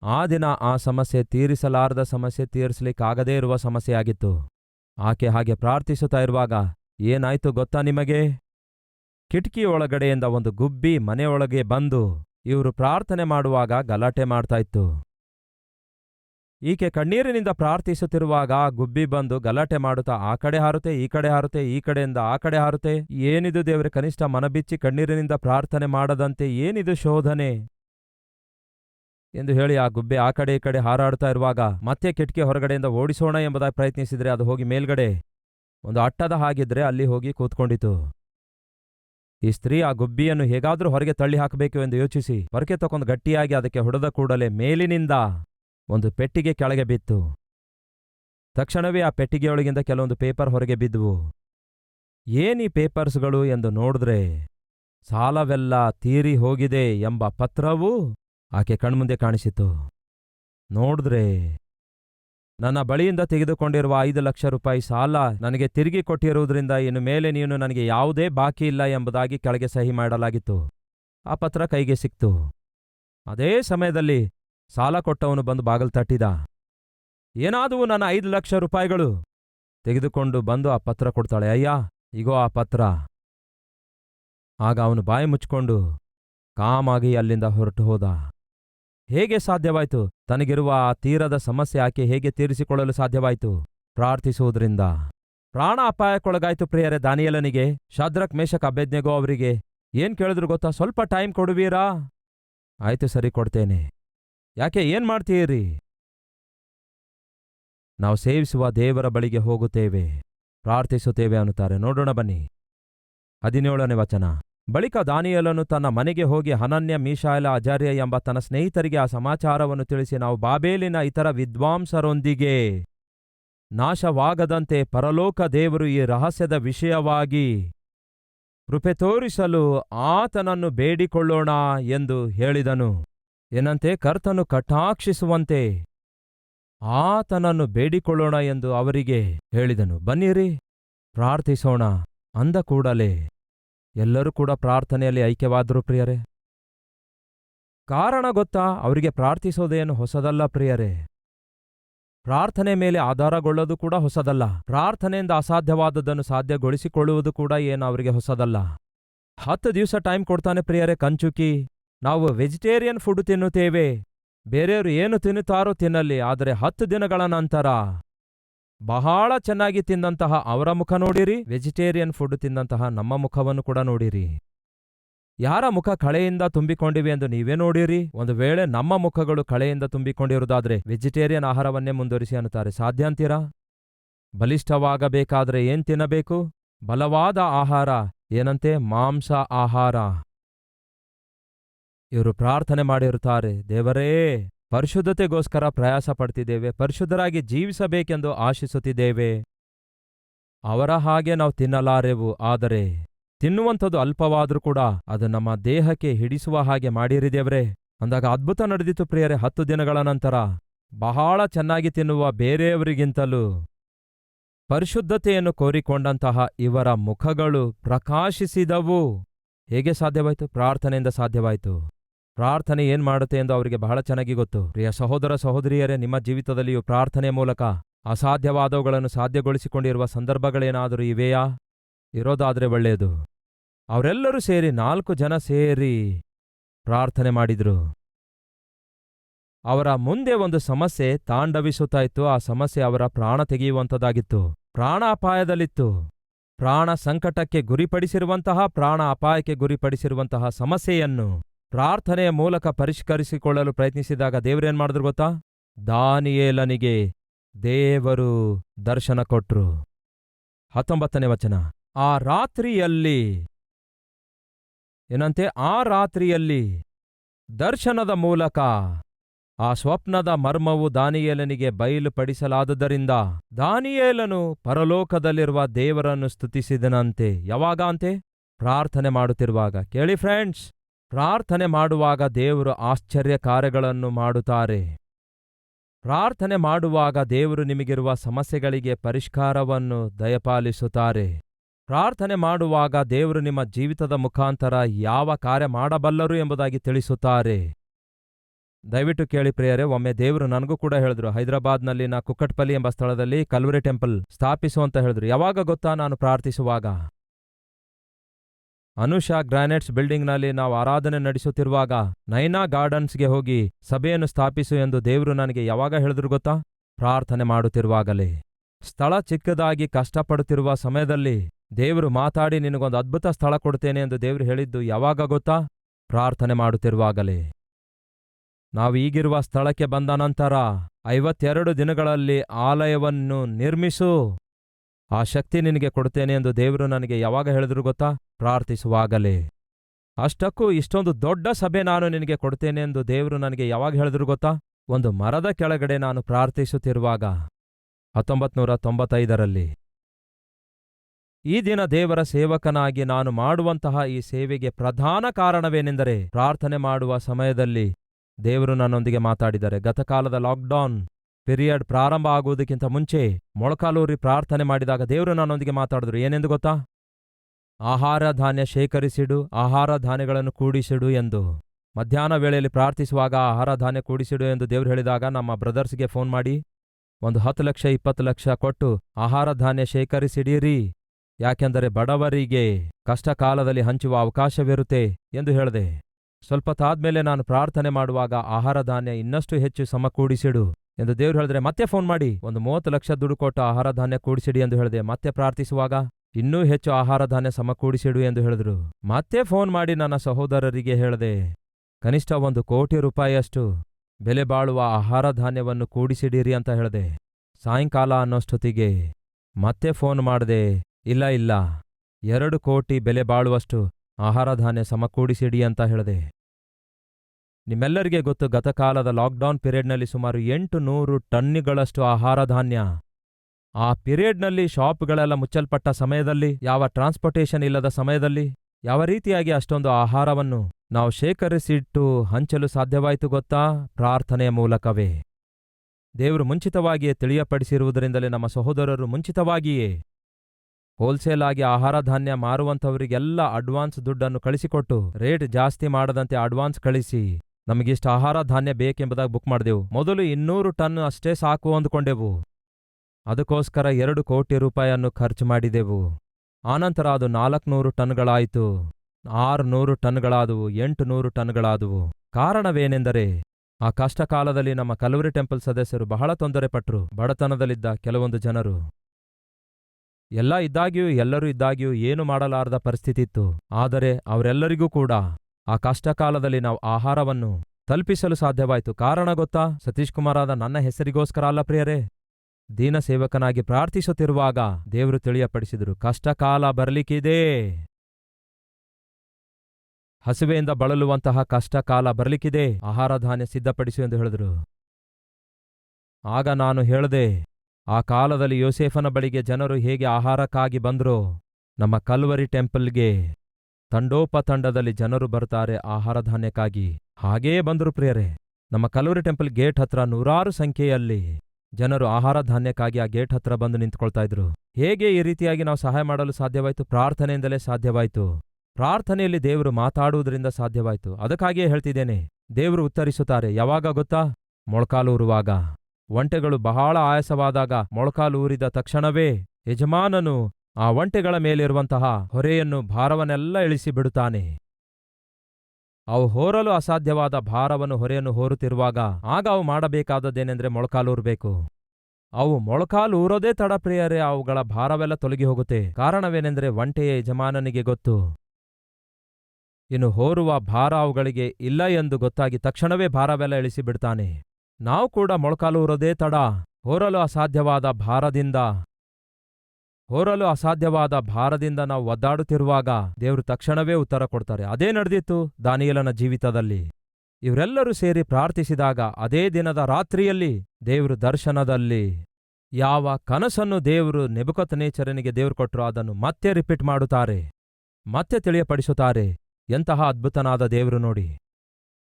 ಆ ದಿನ ಆ ಸಮಸ್ಯೆ ತೀರಿಸಲಾರದ ಸಮಸ್ಯೆ ತೀರಿಸಲಿಕ್ಕಾಗದೇ ಇರುವ ಸಮಸ್ಯೆಯಾಗಿತ್ತು. ಆಕೆ ಹಾಗೆ ಪ್ರಾರ್ಥಿಸುತ್ತಾ ಇರುವಾಗ ಏನಾಯ್ತು ಗೊತ್ತಾ ನಿಮಗೆ? ಕಿಟಕಿಯೊಳಗಡೆಯಿಂದ ಒಂದು ಗುಬ್ಬಿ ಮನೆಯೊಳಗೆ ಬಂದು ಇವರು ಪ್ರಾರ್ಥನೆ ಮಾಡುವಾಗ ಗಲಾಟೆ ಮಾಡ್ತಾ ಇತ್ತು. ಈಕೆ ಕಣ್ಣೀರಿನಿಂದ ಪ್ರಾರ್ಥಿಸುತ್ತಿರುವಾಗ ಗುಬ್ಬಿ ಬಂದು ಗಲಾಟೆ ಮಾಡುತ್ತಾ, ಆ ಕಡೆ ಹಾರುತ್ತೆ, ಈ ಕಡೆ ಹಾರುತ್ತೆ, ಈ ಕಡೆಯಿಂದ ಆ ಕಡೆ ಹಾರುತ್ತೆ, ಏನಿದು ದೇವರ, ಕನಿಷ್ಠ ಮನಬಿಚ್ಚಿ ಕಣ್ಣೀರಿನಿಂದ ಪ್ರಾರ್ಥನೆ ಮಾಡದಂತೆ ಏನಿದು ಶೋಧನೆ? ಎಂದು ಹೇಳಿ ಆ ಗುಬ್ಬೆ ಆ ಕಡೆ ಈ ಕಡೆ ಹಾರಾಡ್ತಾ ಇರುವಾಗ, ಮತ್ತೆ ಕಿಟಕಿ ಹೊರಗಡೆಯಿಂದ ಓಡಿಸೋಣ ಎಂಬುದಾಗಿ ಪ್ರಯತ್ನಿಸಿದರೆ ಅದು ಹೋಗಿ ಮೇಲ್ಗಡೆ. ಒಂದು ಅಟ್ಟದ ಹಾಗಿದ್ರೆ ಅಲ್ಲಿ ಹೋಗಿ ಕೂತ್ಕೊಂಡಿತು. ಈ ಸ್ತ್ರೀ ಆ ಗುಬ್ಬಿಯನ್ನು ಹೇಗಾದ್ರೂ ಹೊರಗೆ ತಳ್ಳಿ ಹಾಕಬೇಕು ಎಂದು ಯೋಚಿಸಿ ಹೊರಗೆ ತಕೊಂಡು ಗಟ್ಟಿಯಾಗಿ ಅದಕ್ಕೆ ಹೊಡೆದ ಕೂಡಲೇ ಮೇಲಿನಿಂದ ಒಂದು ಪೆಟ್ಟಿಗೆ ಕೆಳಗೆ ಬಿತ್ತು. ತಕ್ಷಣವೇ ಆ ಪೆಟ್ಟಿಗೆಯೊಳಗಿಂದ ಕೆಲವೊಂದು ಪೇಪರ್ ಹೊರಗೆ ಬಿದ್ದುವು ಏನೀ ಪೇಪರ್ಸ್ಗಳು ಎಂದು ನೋಡಿದ್ರೆ ಸಾಲವೆಲ್ಲ ತೀರಿ ಹೋಗಿದೆ ಎಂಬ ಪತ್ರವೂ ಆಕೆ ಕಣ್ಮುಂದೆ ಕಾಣಿಸಿತು ನೋಡಿದ್ರೆ ನನ್ನ ಬಳಿಯಿಂದ ತೆಗೆದುಕೊಂಡಿರುವ ಐದು ಲಕ್ಷ ರೂಪಾಯಿ ಸಾಲ ನನಗೆ ತಿರುಗಿ ಕೊಟ್ಟಿರುವುದರಿಂದ ಇನ್ನು ಮೇಲೆ ನೀನು ನನಗೆ ಯಾವುದೇ ಬಾಕಿ ಇಲ್ಲ ಎಂಬುದಾಗಿ ಕೆಳಗೆ ಸಹಿ ಮಾಡಲಾಗಿತ್ತು. ಆ ಪತ್ರ ಕೈಗೆ ಸಿಕ್ತು. ಅದೇ ಸಮಯದಲ್ಲಿ ಸಾಲ ಕೊಟ್ಟವನು ಬಂದು ಬಾಗಲು ತಟ್ಟಿದ. ಏನಾದವು ನನ್ನ ಐದು ಲಕ್ಷ ರೂಪಾಯಿಗಳು? ತೆಗೆದುಕೊಂಡು ಬಂದು ಆ ಪತ್ರ ಕೊಡ್ತಾಳೆ. ಅಯ್ಯ, ಇಗೋ ಆ ಪತ್ರ. ಆಗ ಅವನು ಬಾಯಿ ಮುಚ್ಕೊಂಡು ಕಾಮಾಗಿ ಅಲ್ಲಿಂದ ಹೊರಟು ಹೇಗೆ ಸಾಧ್ಯವಾಯಿತು? ತನಗಿರುವ ಆ ತೀರದ ಸಮಸ್ಯೆ ಆಕೆ ಹೇಗೆ ತೀರಿಸಿಕೊಳ್ಳಲು ಸಾಧ್ಯವಾಯಿತು? ಪ್ರಾರ್ಥಿಸುವುದರಿಂದ. ಪ್ರಾಣ ಅಪಾಯಕ್ಕೊಳಗಾಯ್ತು ಪ್ರಿಯರೇ ದಾನಿಯಲನಿಗೆ, ಶಾದ್ರಕ್ ಮೇಷಕ್ ಅಭ್ಯಜ್ಞೆಗೋ ಅವರಿಗೆ. ಏನ್ ಕೇಳಿದ್ರು ಗೊತ್ತಾ? ಸ್ವಲ್ಪ ಟೈಮ್ ಕೊಡುವೀರಾ? ಆಯ್ತು ಸರಿ ಕೊಡ್ತೇನೆ. ಯಾಕೆ ಏನ್ ಮಾಡ್ತೀರಿ? ನಾವು ಸೇವಿಸುವ ದೇವರ ಬಳಿಗೆ ಹೋಗುತ್ತೇವೆ. ಪ್ರಾರ್ಥಿಸುತ್ತೇವೆ ಅನ್ನುತ್ತಾರೆ. ನೋಡೋಣ ಬನ್ನಿ. ಹದಿನೇಳನೇ ವಚನ. ಬಳಿಕ ದಾನಿಯಲನು ತನ್ನ ಮನೆಗೆ ಹೋಗಿ ಹನನ್ಯ, ಮೀಶಾಯಲ ಆಚಾರ್ಯ ಎಂಬ ತನ್ನ ಸ್ನೇಹಿತರಿಗೆ ಆ ಸಮಾಚಾರವನ್ನು ತಿಳಿಸಿ, ನಾವು ಬಾಬೇಲಿನ ಇತರ ವಿದ್ವಾಂಸರೊಂದಿಗೆ ನಾಶವಾಗದಂತೆ ಪರಲೋಕ ದೇವರು ಈ ರಹಸ್ಯದ ವಿಷಯವಾಗಿ ಕೃಪೆ ತೋರಿಸಲು ಆತನನ್ನು ಬೇಡಿಕೊಳ್ಳೋಣ ಎಂದು ಹೇಳಿದನು. ಏನಂತೆ? ಕರ್ತನು ಕಟಾಕ್ಷಿಸುವಂತೆ ಆತನನ್ನು ಬೇಡಿಕೊಳ್ಳೋಣ ಎಂದು ಅವರಿಗೆ ಹೇಳಿದನು. ಬನ್ನಿರಿ, ಪ್ರಾರ್ಥಿಸೋಣ ಅಂದ ಕೂಡಲೇ. ಎಲ್ಲರೂ ಕೂಡ ಪ್ರಾರ್ಥನೆಯಲ್ಲಿ ಐಕ್ಯವಾದರು ಪ್ರಿಯರೇ. ಕಾರಣ ಗೊತ್ತಾ? ಅವರಿಗೆ ಪ್ರಾರ್ಥಿಸೋದೇನು ಹೊಸದಲ್ಲ ಪ್ರಿಯರೇ. ಪ್ರಾರ್ಥನೆ ಮೇಲೆ ಆಧಾರಗೊಳ್ಳೋದು ಕೂಡ ಹೊಸದಲ್ಲ. ಪ್ರಾರ್ಥನೆಯಿಂದ ಅಸಾಧ್ಯವಾದದ್ದನ್ನು ಸಾಧ್ಯಗೊಳಿಸಿಕೊಳ್ಳುವುದು ಕೂಡ ಏನು ಅವರಿಗೆ ಹೊಸದಲ್ಲ. ಹತ್ತು ದಿವಸ ಟೈಮ್ ಕೊಡ್ತಾನೆ ಪ್ರಿಯರೇ ಕಂಚುಕಿ. ನಾವು ವೆಜಿಟೇರಿಯನ್ ಫುಡ್ ತಿನ್ನುತ್ತೇವೆ. ಬೇರೆಯವರು ಏನು ತಿನ್ನುತ್ತಾರೋ ತಿನ್ನಲಿ, ಆದರೆ ಹತ್ತು ದಿನಗಳ ನಂತರ ಬಹಳ ಚೆನ್ನಾಗಿ ತಿಂದಂತಹ ಅವರ ಮುಖ ನೋಡಿರಿ, ವೆಜಿಟೇರಿಯನ್ ಫುಡ್ ತಿಂದಂತಹ ನಮ್ಮ ಮುಖವನ್ನು ಕೂಡ ನೋಡಿರಿ. ಯಾರ ಮುಖ ಕಳೆಯಿಂದ ತುಂಬಿಕೊಂಡಿವೆ ಎಂದು ನೀವೇ ನೋಡಿರಿ. ಒಂದು ವೇಳೆ ನಮ್ಮ ಮುಖಗಳು ಕಳೆಯಿಂದ ತುಂಬಿಕೊಂಡಿರುವುದಾದ್ರೆ ವೆಜಿಟೇರಿಯನ್ ಆಹಾರವನ್ನೇ ಮುಂದುವರಿಸಿ ಅನ್ನುತ್ತಾರೆ. ಸಾಧ್ಯ ಅಂತೀರಾ? ಬಲಿಷ್ಠವಾಗಬೇಕಾದ್ರೆ ಏನ್ ತಿನ್ನಬೇಕು? ಬಲವಾದ ಆಹಾರ ಏನಂತೆ? ಮಾಂಸ ಆಹಾರ. ಇವರು ಪ್ರಾರ್ಥನೆ ಮಾಡಿರುತ್ತಾರೆ, ದೇವರೇ ಪರಿಶುದ್ಧತೆಗೋಸ್ಕರ ಪ್ರಯಾಸ ಪಡ್ತಿದ್ದೇವೆ, ಪರಿಶುದ್ಧರಾಗಿ ಜೀವಿಸಬೇಕೆಂದು ಆಶಿಸುತ್ತಿದ್ದೇವೆ. ಅವರ ಹಾಗೆ ನಾವು ತಿನ್ನಲಾರೆವು, ಆದರೆ ತಿನ್ನುವಂಥದ್ದು ಅಲ್ಪವಾದರೂ ಕೂಡ ಅದು ನಮ್ಮ ದೇಹಕ್ಕೆ ಹಿಡಿಸುವ ಹಾಗೆ ಮಾಡಿರಿ ದೇವ್ರೆ. ಅಂದಾಗ ಅದ್ಭುತ ನಡೆದಿತ್ತು ಪ್ರಿಯರೇ, ಹತ್ತು ದಿನಗಳ ನಂತರ ಬಹಳ ಚೆನ್ನಾಗಿ ತಿನ್ನುವ ಬೇರೆಯವರಿಗಿಂತಲೂ. ಪರಿಶುದ್ಧತೆಯನ್ನು ಕೋರಿಕೊಂಡಂತಹ ಇವರ ಮುಖಗಳು ಪ್ರಕಾಶಿಸಿದವು. ಹೇಗೆ ಸಾಧ್ಯವಾಯಿತು? ಪ್ರಾರ್ಥನೆಯಿಂದ ಸಾಧ್ಯವಾಯಿತು. ಪ್ರಾರ್ಥನೆ ಏನ್ ಮಾಡುತ್ತೆ ಎಂದು ಅವರಿಗೆ ಬಹಳ ಚೆನ್ನಾಗಿ ಗೊತ್ತು. ಪ್ರಿಯ ಸಹೋದರ ಸಹೋದರಿಯರೇ, ನಿಮ್ಮ ಜೀವಿತದಲ್ಲಿಯೂ ಪ್ರಾರ್ಥನೆ ಮೂಲಕ ಅಸಾಧ್ಯವಾದವುಗಳನ್ನು ಸಾಧ್ಯಗೊಳಿಸಿಕೊಂಡಿರುವ ಸಂದರ್ಭಗಳೇನಾದರೂ ಇವೆಯಾ? ಇರೋದಾದ್ರೆ ಒಳ್ಳೆಯದು ಅವರೆಲ್ಲರೂ ಸೇರಿ ನಾಲ್ಕು ಜನ ಸೇರಿ ಪ್ರಾರ್ಥನೆ ಮಾಡಿದರು. ಅವರ ಮುಂದೆ ಒಂದು ಸಮಸ್ಯೆ ತಾಂಡವಿಸುತ್ತಾ ಇತ್ತು. ಆ ಸಮಸ್ಯೆ ಅವರ ಪ್ರಾಣ ತೆಗೆಯುವಂಥದ್ದಾಗಿತ್ತು. ಪ್ರಾಣ ಅಪಾಯದಲ್ಲಿತ್ತು. ಪ್ರಾಣ ಸಂಕಟಕ್ಕೆ ಗುರಿಪಡಿಸಿರುವಂತಹ, ಪ್ರಾಣ ಅಪಾಯಕ್ಕೆ ಗುರಿಪಡಿಸಿರುವಂತಹ ಸಮಸ್ಯೆಯನ್ನು ಪ್ರಾರ್ಥನೆಯ ಮೂಲಕ ಪರಿಷ್ಕರಿಸಿಕೊಳ್ಳಲು ಪ್ರಯತ್ನಿಸಿದಾಗ ದೇವರೇನ್ ಮಾಡಿದ್ರು ಗೊತ್ತಾ? ದಾನಿಯೇಲನಿಗೆ ದೇವರು ದರ್ಶನ ಕೊಟ್ರು. ಹತ್ತೊಂಬತ್ತನೇ ವಚನ. ಆ ರಾತ್ರಿಯಲ್ಲಿ ಏನಂತೆ? ಆ ರಾತ್ರಿಯಲ್ಲಿ ದರ್ಶನದ ಮೂಲಕ ಆ ಸ್ವಪ್ನದ ಮರ್ಮವು ದಾನಿಯೇಲನಿಗೆ ಬಯಲುಪಡಿಸಲಾದುದರಿಂದ ದಾನಿಯೇಲನು ಪರಲೋಕದಲ್ಲಿರುವ ದೇವರನ್ನು ಸ್ತುತಿಸಿದನಂತೆ. ಯಾವಾಗ ಅಂತೆ? ಪ್ರಾರ್ಥನೆ ಮಾಡುತ್ತಿರುವಾಗ. ಕೇಳಿ ಫ್ರೆಂಡ್ಸ್ ಪ್ರಾರ್ಥನೆ ಮಾಡುವಾಗ ದೇವರು ಆಶ್ಚರ್ಯ ಕಾರ್ಯಗಳನ್ನು ಮಾಡುತ್ತಾರೆ. ಪ್ರಾರ್ಥನೆ ಮಾಡುವಾಗ ದೇವರು ನಿಮಗಿರುವ ಸಮಸ್ಯೆಗಳಿಗೆ ಪರಿಷ್ಕಾರವನ್ನು ದಯಪಾಲಿಸುತ್ತಾರೆ. ಪ್ರಾರ್ಥನೆ ಮಾಡುವಾಗ ದೇವರು ನಿಮ್ಮ ಜೀವಿತದ ಮುಖಾಂತರ ಯಾವ ಕಾರ್ಯ ಮಾಡಬಲ್ಲರು ಎಂಬುದಾಗಿ ತಿಳಿಸುತ್ತಾರೆ. ದಯವಿಟ್ಟು ಕೇಳಿ ಪ್ರಿಯರೇ, ಒಮ್ಮೆ ದೇವರು ನನಗೂ ಕೂಡ ಹೇಳಿದ್ರು ಹೈದರಾಬಾದ್ನಲ್ಲಿನ ಕುಕ್ಕಟ್ಪಲ್ಲಿ ಎಂಬ ಸ್ಥಳದಲ್ಲಿ ಕಲ್ವರಿ ಟೆಂಪಲ್ ಸ್ಥಾಪಿಸು ಅಂತ ಹೇಳಿದ್ರು. ಯಾವಾಗ ಗೊತ್ತಾ ನಾನು ಪ್ರಾರ್ಥಿಸುವಾಗ? ಅನುಷಾ ಗ್ರಾನೈಟ್ಸ್ ಬಿಲ್ಡಿಂಗ್ನಲ್ಲಿ ನಾವು ಆರಾಧನೆ ನಡೆಸುತ್ತಿರುವಾಗ ನೈನಾ ಗಾರ್ಡನ್ಸ್ಗೆ ಹೋಗಿ ಸಭೆಯನ್ನು ಸ್ಥಾಪಿಸು ಎಂದು ದೇವರು ನನಗೆ ಯಾವಾಗ ಹೇಳಿದ್ರು ಗೊತ್ತಾ? ಪ್ರಾರ್ಥನೆ ಮಾಡುತ್ತಿರುವಾಗಲೇ. ಸ್ಥಳ ಚಿಕ್ಕದಾಗಿ ಕಷ್ಟಪಡುತ್ತಿರುವ ಸಮಯದಲ್ಲಿ ದೇವರು ಮಾತಾಡಿ ನಿನಗೊಂದು ಅದ್ಭುತ ಸ್ಥಳ ಕೊಡ್ತೇನೆ ಎಂದು ದೇವರು ಹೇಳಿದ್ದು ಯಾವಾಗ ಗೊತ್ತಾ? ಪ್ರಾರ್ಥನೆ ಮಾಡುತ್ತಿರುವಾಗಲೇ. ನಾವು ಈಗಿರುವ ಸ್ಥಳಕ್ಕೆ ಬಂದ ನಂತರ ಐವತ್ತೆರಡು ದಿನಗಳಲ್ಲಿ ಆಲಯವನ್ನು ನಿರ್ಮಿಸು. ಆ ಶಕ್ತಿ ನಿನಗೆ ಕೊಡುತ್ತೇನೆ ಎಂದು ದೇವರು ನನಗೆ ಯಾವಾಗ ಹೇಳಿದ್ರು ಗೊತ್ತಾ? ಪ್ರಾರ್ಥಿಸುವಾಗಲೇ, ಅಷ್ಟಕ್ಕೂ ಇಷ್ಟೊಂದು ದೊಡ್ಡ ಸಭೆ ನಾನು ನಿನಗೆ ಕೊಡ್ತೇನೆ ಎಂದು ದೇವರು ನನಗೆ ಯಾವಾಗ ಹೇಳಿದ್ರು ಗೊತ್ತಾ? ಒಂದು ಮರದ ಕೆಳಗಡೆ ನಾನು ಪ್ರಾರ್ಥಿಸುತ್ತಿರುವಾಗ. ಹತ್ತೊಂಬತ್ನೂರ ತೊಂಬತ್ತೈದರಲ್ಲಿ ಈ ದಿನ ದೇವರ ಸೇವಕನಾಗಿ ನಾನು ಮಾಡುವಂತಹ ಈ ಸೇವೆಗೆ ಪ್ರಧಾನ ಕಾರಣವೇನೆಂದರೆ ಪ್ರಾರ್ಥನೆ ಮಾಡುವ ಸಮಯದಲ್ಲಿ ದೇವರು ನನ್ನೊಂದಿಗೆ ಮಾತಾಡಿದ್ದಾರೆ ಗತಕಾಲದ ಲಾಕ್ಡೌನ್ ಪಿರಿಯಡ್ ಪ್ರಾರಂಭ ಆಗುವುದಕ್ಕಿಂತ ಮುಂಚೆ ಮೊಳಕಾಲೂರಿ ಪ್ರಾರ್ಥನೆ ಮಾಡಿದಾಗ ದೇವರು ನನ್ನೊಂದಿಗೆ ಮಾತಾಡಿದ್ರು. ಏನೆಂದು ಗೊತ್ತಾ? ಆಹಾರ ಧಾನ್ಯ ಶೇಖರಿಸಿಡು ಆಹಾರ ಧಾನ್ಯಗಳನ್ನು ಕೂಡಿಸಿಡು ಎಂದು. ಮಧ್ಯಾಹ್ನ ವೇಳೆಯಲ್ಲಿ ಪ್ರಾರ್ಥಿಸುವಾಗ ಆಹಾರ ಧಾನ್ಯ ಕೂಡಿಸಿಡು ಎಂದು ದೇವರು ಹೇಳಿದಾಗ ನಮ್ಮ ಬ್ರದರ್ಸ್ಗೆ ಫೋನ್ ಮಾಡಿ, ಒಂದು ಹತ್ತು ಲಕ್ಷ, ಇಪ್ಪತ್ತು ಲಕ್ಷ ಕೊಟ್ಟು ಆಹಾರ ಧಾನ್ಯ ಶೇಖರಿಸಿಡೀರಿ. ಯಾಕೆಂದರೆ ಬಡವರಿಗೆ ಕಷ್ಟ ಕಾಲದಲ್ಲಿ ಹಂಚುವ ಅವಕಾಶವಿರುತ್ತೆ ಎಂದು ಹೇಳಿದೆ. ಸ್ವಲ್ಪ ತಾದ್ಮೇಲೆ ನಾನು ಪ್ರಾರ್ಥನೆ ಮಾಡುವಾಗ ಆಹಾರ ಧಾನ್ಯ ಇನ್ನಷ್ಟು ಹೆಚ್ಚು ಸಮ ಕೂಡಿಸಿಡು ಎಂದು ದೇವ್ರು ಹೇಳಿದ್ರೆ, ಮತ್ತೆ ಫೋನ್ ಮಾಡಿ, ಒಂದು ಮೂವತ್ತು ಲಕ್ಷ ದುಡ್ಡು ಕೊಟ್ಟು ಆಹಾರ ಧಾನ್ಯ ಕೂಡಿಸಿಡಿ ಎಂದು ಹೇಳಿದೆ. ಮತ್ತೆ ಪ್ರಾರ್ಥಿಸುವಾಗ ಇನ್ನೂ ಹೆಚ್ಚು ಆಹಾರ ಧಾನ್ಯ ಸಮಕೂಡಿಸಿಡು ಎಂದು ಹೇಳಿದ್ರು. ಮತ್ತೆ ಫೋನ್ ಮಾಡಿ ನನ್ನ ಸಹೋದರರಿಗೆ ಹೇಳಿದೆ, ಕನಿಷ್ಠ ಒಂದು ಕೋಟಿ ರೂಪಾಯಿಯಷ್ಟು ಬೆಲೆ ಬಾಳುವ ಆಹಾರ ಧಾನ್ಯವನ್ನು ಕೂಡಿಸಿಡಿರಿ ಅಂತ ಹೇಳಿದೆ. ಸಾಯಂಕಾಲ ಅನ್ನೋಷ್ಟೊತ್ತಿಗೆ ಮತ್ತೆ ಫೋನ್ ಮಾಡಿದೆ, ಇಲ್ಲ ಇಲ್ಲ, ಎರಡು ಕೋಟಿ ಬೆಲೆ ಬಾಳುವಷ್ಟು ಆಹಾರ ಧಾನ್ಯ ಸಮಕೂಡಿಸಿಡಿ ಅಂತ ಹೇಳಿದೆ. ನಿಮ್ಮೆಲ್ಲರಿಗೆ ಗೊತ್ತು, ಗತಕಾಲದ ಲಾಕ್ಡೌನ್ ಪಿರಿಯಡ್ನಲ್ಲಿ ಸುಮಾರು ಎಂಟು ನೂರು ಟನ್ನಿಗಳಷ್ಟು ಆಹಾರ ಧಾನ್ಯ ಆ ಪಿರಿಯಡ್ನಲ್ಲಿ ಶಾಪ್ಗಳೆಲ್ಲ ಮುಚ್ಚಲ್ಪಟ್ಟ ಸಮಯದಲ್ಲಿ, ಯಾವ ಟ್ರಾನ್ಸ್ಪೋರ್ಟೇಷನ್ ಇಲ್ಲದ ಸಮಯದಲ್ಲಿ, ಯಾವ ರೀತಿಯಾಗಿ ಅಷ್ಟೊಂದು ಆಹಾರವನ್ನು ನಾವು ಶೇಖರಿಸಿಟ್ಟು ಹಂಚಲು ಸಾಧ್ಯವಾಯಿತು ಗೊತ್ತಾ? ಪ್ರಾರ್ಥನೆಯ ಮೂಲಕವೇ. ದೇವರು ಮುಂಚಿತವಾಗಿಯೇ ತಿಳಿಯಪಡಿಸಿರುವುದರಿಂದಲೇ ನಮ್ಮ ಸಹೋದರರು ಮುಂಚಿತವಾಗಿಯೇ ಹೋಲ್ಸೇಲ್ ಆಗಿ ಆಹಾರ ಧಾನ್ಯ ಮಾರುವಂಥವರಿಗೆಲ್ಲ ಅಡ್ವಾನ್ಸ್ ದುಡ್ಡನ್ನು ಕಳಿಸಿಕೊಟ್ಟು, ರೇಟ್ ಜಾಸ್ತಿ ಮಾಡದಂತೆ ಅಡ್ವಾನ್ಸ್ ಕಳಿಸಿ, ನಮಗಿಷ್ಟು ಆಹಾರ ಧಾನ್ಯ ಬೇಕೆಂಬುದಾಗಿ ಬುಕ್ ಮಾಡಿದೆವು. ಮೊದಲು ಇನ್ನೂರು ಟನ್ ಅಷ್ಟೇ ಸಾಕು ಅಂದುಕೊಂಡೆವು. ಅದಕ್ಕೋಸ್ಕರ ಎರಡು ಕೋಟಿ ರೂಪಾಯಿಯನ್ನು ಖರ್ಚು ಮಾಡಿದೆವು. ಆನಂತರ ಅದು ನಾಲ್ಕುನೂರು ಟನ್ಗಳಾಯಿತು. ಆರುನೂರು ಟನ್ಗಳಾದವು ಎಂಟು ನೂರು ಟನ್ಗಳಾದವು. ಕಾರಣವೇನೆಂದರೆ, ಆ ಕಷ್ಟಕಾಲದಲ್ಲಿ ನಮ್ಮ ಕಲವರಿ ಟೆಂಪಲ್ ಸದಸ್ಯರು ಬಹಳ ತೊಂದರೆ ಪಟ್ಟರು ಬಡತನದಲ್ಲಿದ್ದ ಕೆಲವೊಂದು ಜನರು. ಎಲ್ಲ ಇದ್ದಾಗ್ಯೂ, ಎಲ್ಲರೂ ಇದ್ದಾಗ್ಯೂ ಏನು ಮಾಡಲಾರದ ಪರಿಸ್ಥಿತಿ ಇತ್ತು ಆದರೆ, ಅವರೆಲ್ಲರಿಗೂ ಕೂಡ ಆ ಕಷ್ಟಕಾಲದಲ್ಲಿ ನಾವು ಆಹಾರವನ್ನು ತಲುಪಿಸಲು ಸಾಧ್ಯವಾಯಿತು. ಕಾರಣ ಗೊತ್ತಾ? ಸತೀಶ್ ಕುಮಾರಾದ ನನ್ನ ಹೆಸರಿಗೋಸ್ಕರ ಅಲ್ಲ ಪ್ರಿಯರೇ. ದೀನ ಸೇವಕನಾಗಿ ಪ್ರಾರ್ಥಿಸುತ್ತಿರುವಾಗ ದೇವರು ತಿಳಿಯಪಡಿಸಿದರು, ಕಷ್ಟಕಾಲ ಬರಲಿಕ್ಕಿದೆ. ಹಸುವೆಯಿಂದ ಬಳಲುವಂತಹ ಕಷ್ಟಕಾಲ ಬರಲಿಕ್ಕಿದೆ. ಆಹಾರ ಧಾನ್ಯ ಸಿದ್ಧಪಡಿಸು ಎಂದು ಹೇಳಿದರು. ಆಗ ನಾನು ಹೇಳಿದೆ, ಆ ಕಾಲದಲ್ಲಿ ಯೋಸೇಫನ ಬಳಿಗೆ ಜನರು ಹೇಗೆ ಆಹಾರಕ್ಕಾಗಿ ಬಂದ್ರೋ, ನಮ್ಮ ಕಲ್ವರಿ ಟೆಂಪಲ್ಗೆ ತಂಡೋಪತಂಡದಲ್ಲಿ ಜನರು ಬರ್ತಾರೆ ಆಹಾರ ಧಾನ್ಯಕ್ಕಾಗಿ ಹಾಗೇ ಬಂದರು ಪ್ರಿಯರೇ, ನಮ್ಮ ಕಲ್ವರಿ ಟೆಂಪಲ್ ಗೇಟ್ ಹತ್ರ ನೂರಾರು ಸಂಖ್ಯೆಯಲ್ಲಿ ಜನರು ಆಹಾರ ಧಾನ್ಯಕ್ಕಾಗಿ ಆ ಗೇಟ್ ಹತ್ರ ಬಂದು ನಿಂತ್ಕೊಳ್ತಾ ಇದ್ರು. ಹೇಗೆ ಈ ರೀತಿಯಾಗಿ ನಾವು ಸಹಾಯ ಮಾಡಲು ಸಾಧ್ಯವಾಯಿತು? ಪ್ರಾರ್ಥನೆಯಿಂದಲೇ ಸಾಧ್ಯವಾಯಿತು. ಪ್ರಾರ್ಥನೆಯಲ್ಲಿ ದೇವರು ಮಾತಾಡುವುದರಿಂದ ಸಾಧ್ಯವಾಯಿತು. ಅದಕ್ಕಾಗಿಯೇ ಹೇಳ್ತಿದ್ದೇನೆ, ದೇವರು ಉತ್ತರಿಸುತ್ತಾರೆ, ಯಾವಾಗ ಗೊತ್ತಾ? ಮೊಳಕಾಲೂರುವಾಗ ಒಂಟೆಗಳು ಬಹಳ ಆಯಾಸವಾದಾಗ ಮೊಳಕಾಲೂರಿದ ತಕ್ಷಣವೇ ಯಜಮಾನನು ಆ ಒಂಟೆಗಳ ಮೇಲಿರುವಂತಹ ಹೊರೆಯನ್ನು ಭಾರವನ್ನೆಲ್ಲ ಇಳಿಸಿ ಬಿಡುತ್ತಾನೆ. ಅವು ಹೋರಲು ಅಸಾಧ್ಯವಾದ ಭಾರವನ್ನು ಹೊರೆಯನ್ನು ಹೋರುತ್ತಿರುವಾಗ ಆಗ ಅವು ಮಾಡಬೇಕಾದದ್ದೇನೆಂದರೆ ಮೊಳಕಾಲೂರಬೇಕು ಅವು ಮೊಳಕಾಲೂರೋದೇ ತಡ ಪ್ರಿಯರೇ ಅವುಗಳ ಭಾರವೆಲ್ಲ ತೊಲಗಿ ಹೋಗುತ್ತೆ ಕಾರಣವೇನೆಂದರೆ ಒಂಟೆಯ ಯಜಮಾನನಿಗೆ ಗೊತ್ತು. ಇನ್ನು ಹೋರುವ ಭಾರ ಅವುಗಳಿಗೆ ಇಲ್ಲ ಎಂದು ಗೊತ್ತಾಗಿ ತಕ್ಷಣವೇ ಭಾರವೆಲ್ಲ ಇಳಿಸಿಬಿಡ್ತಾನೆ. ನಾವು ಕೂಡ ಮೊಳಕಾಲೂರೋದೇ ತಡ. ಹೋರಲು ಅಸಾಧ್ಯವಾದ ಭಾರದಿಂದ ಹೋರಲು ಅಸಾಧ್ಯವಾದ ಭಾರದಿಂದ ನಾವು ಒದ್ದಾಡುತ್ತಿರುವಾಗ ದೇವರು ತಕ್ಷಣವೇ ಉತ್ತರ ಕೊಡ್ತಾರೆ. ಅದೇ ನಡೆದಿತ್ತು ದಾನಿಯಲನ ಜೀವಿತದಲ್ಲಿ. ಇವರೆಲ್ಲರೂ ಸೇರಿ ಪ್ರಾರ್ಥಿಸಿದಾಗ ಅದೇ ದಿನದ ರಾತ್ರಿಯಲ್ಲಿ ದೇವರು ದರ್ಶನದಲ್ಲಿ ಯಾವ ಕನಸನ್ನು ದೇವರು ನೆಬುಕತ್ ನೇಚರನಿಗೆ ದೇವರು ಕೊಟ್ಟರು ಅದನ್ನು ಮತ್ತೆ ರಿಪೀಟ್ ಮಾಡುತ್ತಾರೆ, ಮತ್ತೆ ತಿಳಿಯಪಡಿಸುತ್ತಾರೆ. ಎಂತಹ ಅದ್ಭುತನಾದ ದೇವರು ನೋಡಿ.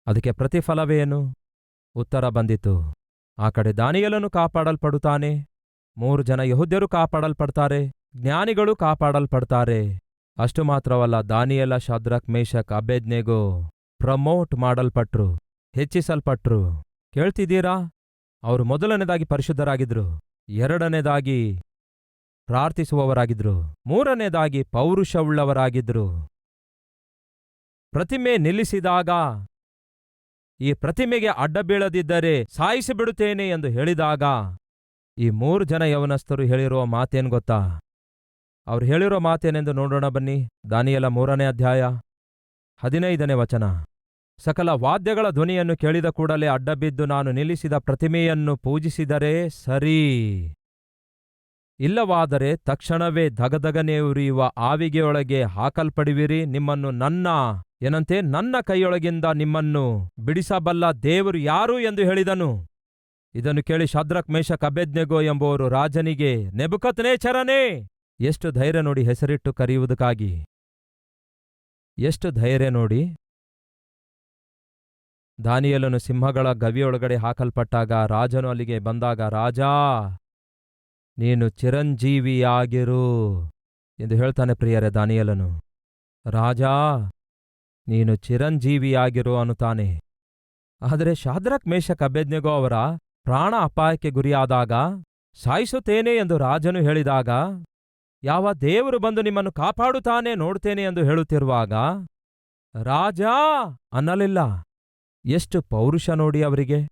ಅದಕ್ಕೆ ಪ್ರತಿಫಲವೇನು? ಉತ್ತರ ಬಂದಿತು. ಆ ಕಡೆ ದಾನಿಯಲನು ಕಾಪಾಡಲ್ಪಡುತ್ತಾನೆ. ಮೂರು ಜನ ಯಹುದ್ಯರು ಕಾಪಾಡಲ್ಪಡ್ತಾರೆ, ಜ್ಞಾನಿಗಳು ಕಾಪಾಡಲ್ಪಡ್ತಾರೆ. ಅಷ್ಟು ಮಾತ್ರವಲ್ಲ, ದಾನಿಯಲ, ಶಾದ್ರಕ್ ಮೇಷಕ್ ಅಬೇದ್ನೆಗೋ ಪ್ರಮೋಟ್ ಮಾಡಲ್ಪಟ್ರು, ಹೆಚ್ಚಿಸಲ್ಪಟ್ರು. ಕೇಳ್ತಿದ್ದೀರಾ? ಅವರು ಮೊದಲನೇದಾಗಿ ಪರಿಶುದ್ಧರಾಗಿದ್ರು, ಎರಡನೇದಾಗಿ ಪ್ರಾರ್ಥಿಸುವವರಾಗಿದ್ರು, ಮೂರನೇದಾಗಿ ಪೌರುಷವುಳ್ಳವರಾಗಿದ್ರು. ಪ್ರತಿಮೆ ನಿಲ್ಲಿಸಿದಾಗ, ಈ ಪ್ರತಿಮೆಗೆ ಅಡ್ಡ ಬೀಳದಿದ್ದರೆ ಸಾಯಿಸಿಬಿಡುತ್ತೇನೆ ಎಂದು ಹೇಳಿದಾಗ ಈ ಮೂರು ಜನ ಯವನಸ್ಥರು ಹೇಳಿರುವ ಮಾತೇನು ಗೊತ್ತಾ? ಅವ್ರು ಹೇಳಿರೋ ಮಾತೇನೆಂದು ನೋಡೋಣ ಬನ್ನಿ. ದಾನಿಯಲ ಮೂರನೇ ಅಧ್ಯಾಯ ಹದಿನೈದನೇ ವಚನ. ಸಕಲ ವಾದ್ಯಗಳ ಧ್ವನಿಯನ್ನು ಕೇಳಿದ ಕೂಡಲೇ ಅಡ್ಡಬಿದ್ದು ನಾನು ನಿಲ್ಲಿಸಿದ ಪ್ರತಿಮೆಯನ್ನು ಪೂಜಿಸಿದರೆ ಸರಿ. ಇಲ್ಲವಾದರೆ ತಕ್ಷಣವೇ ಧಗಧಗನೆ ಉರಿಯುವ ಆವಿಗೆಯೊಳಗೆ ಹಾಕಲ್ಪಡುವಿರಿ. ನಿಮ್ಮನ್ನು ನನ್ನ, ಏನಂತೆ, ನನ್ನ ಕೈಯೊಳಗಿಂದ ನಿಮ್ಮನ್ನು ಬಿಡಿಸಬಲ್ಲ ದೇವರು ಯಾರು ಎಂದು ಹೇಳಿದನು. ಇದನ್ನು ಕೇಳಿ ಶದ್ರಕ್ ಮೇಷ ಕಬೆಜ್ಞೆಗೋ ಎಂಬುವರು ರಾಜನಿಗೆ ನೆಬುಕತ್ನೇಚರನೇ ಎಷ್ಟು ಧೈರ್ಯ ನೋಡಿ ಹೆಸರಿಟ್ಟು ಕರೆಯುವುದಕ್ಕಾಗಿ. ಎಷ್ಟು ಧೈರ್ಯ ನೋಡಿ ದಾನಿಯಲನು ಸಿಂಹಗಳ ಗವಿಯೊಳಗಡೆ ಹಾಕಲ್ಪಟ್ಟಾಗ ರಾಜನು ಅಲ್ಲಿಗೆ ಬಂದಾಗ, ರಾಜಾ, ನೀನು ಚಿರಂಜೀವಿಯಾಗಿರು! ಎಂದು ಹೇಳ್ತಾನೆ ಪ್ರಿಯರೇ ದಾನಿಯಲನು. ರಾಜಾ, ನೀನು ಚಿರಂಜೀವಿಯಾಗಿರು ಅನ್ನುತ್ತಾನೆ. ಆದರೆ ಶಾದ್ರಕ್ ಮೇಷ ಕಬೆಜ್ಞೆಗೋ ಅವರ ಪ್ರಾಣ ಅಪಾಯಕ್ಕೆ ಗುರಿಯಾದಾಗ, ಸಾಯಿಸುತ್ತೇನೆ ಎಂದು ರಾಜನು ಹೇಳಿದಾಗ, ಯಾವ ದೇವರು ಬಂದು ನಿಮ್ಮನ್ನು ಕಾಪಾಡುತ್ತಾನೆ ನೋಡ್ತೇನೆ ಎಂದು ಹೇಳುತ್ತಿರುವಾಗ, ರಾಜಾ, ಅನ್ನಲಿಲ್ಲ. ಎಷ್ಟು ಪೌರುಷ ನೋಡಿ ಅವರಿಗೆ.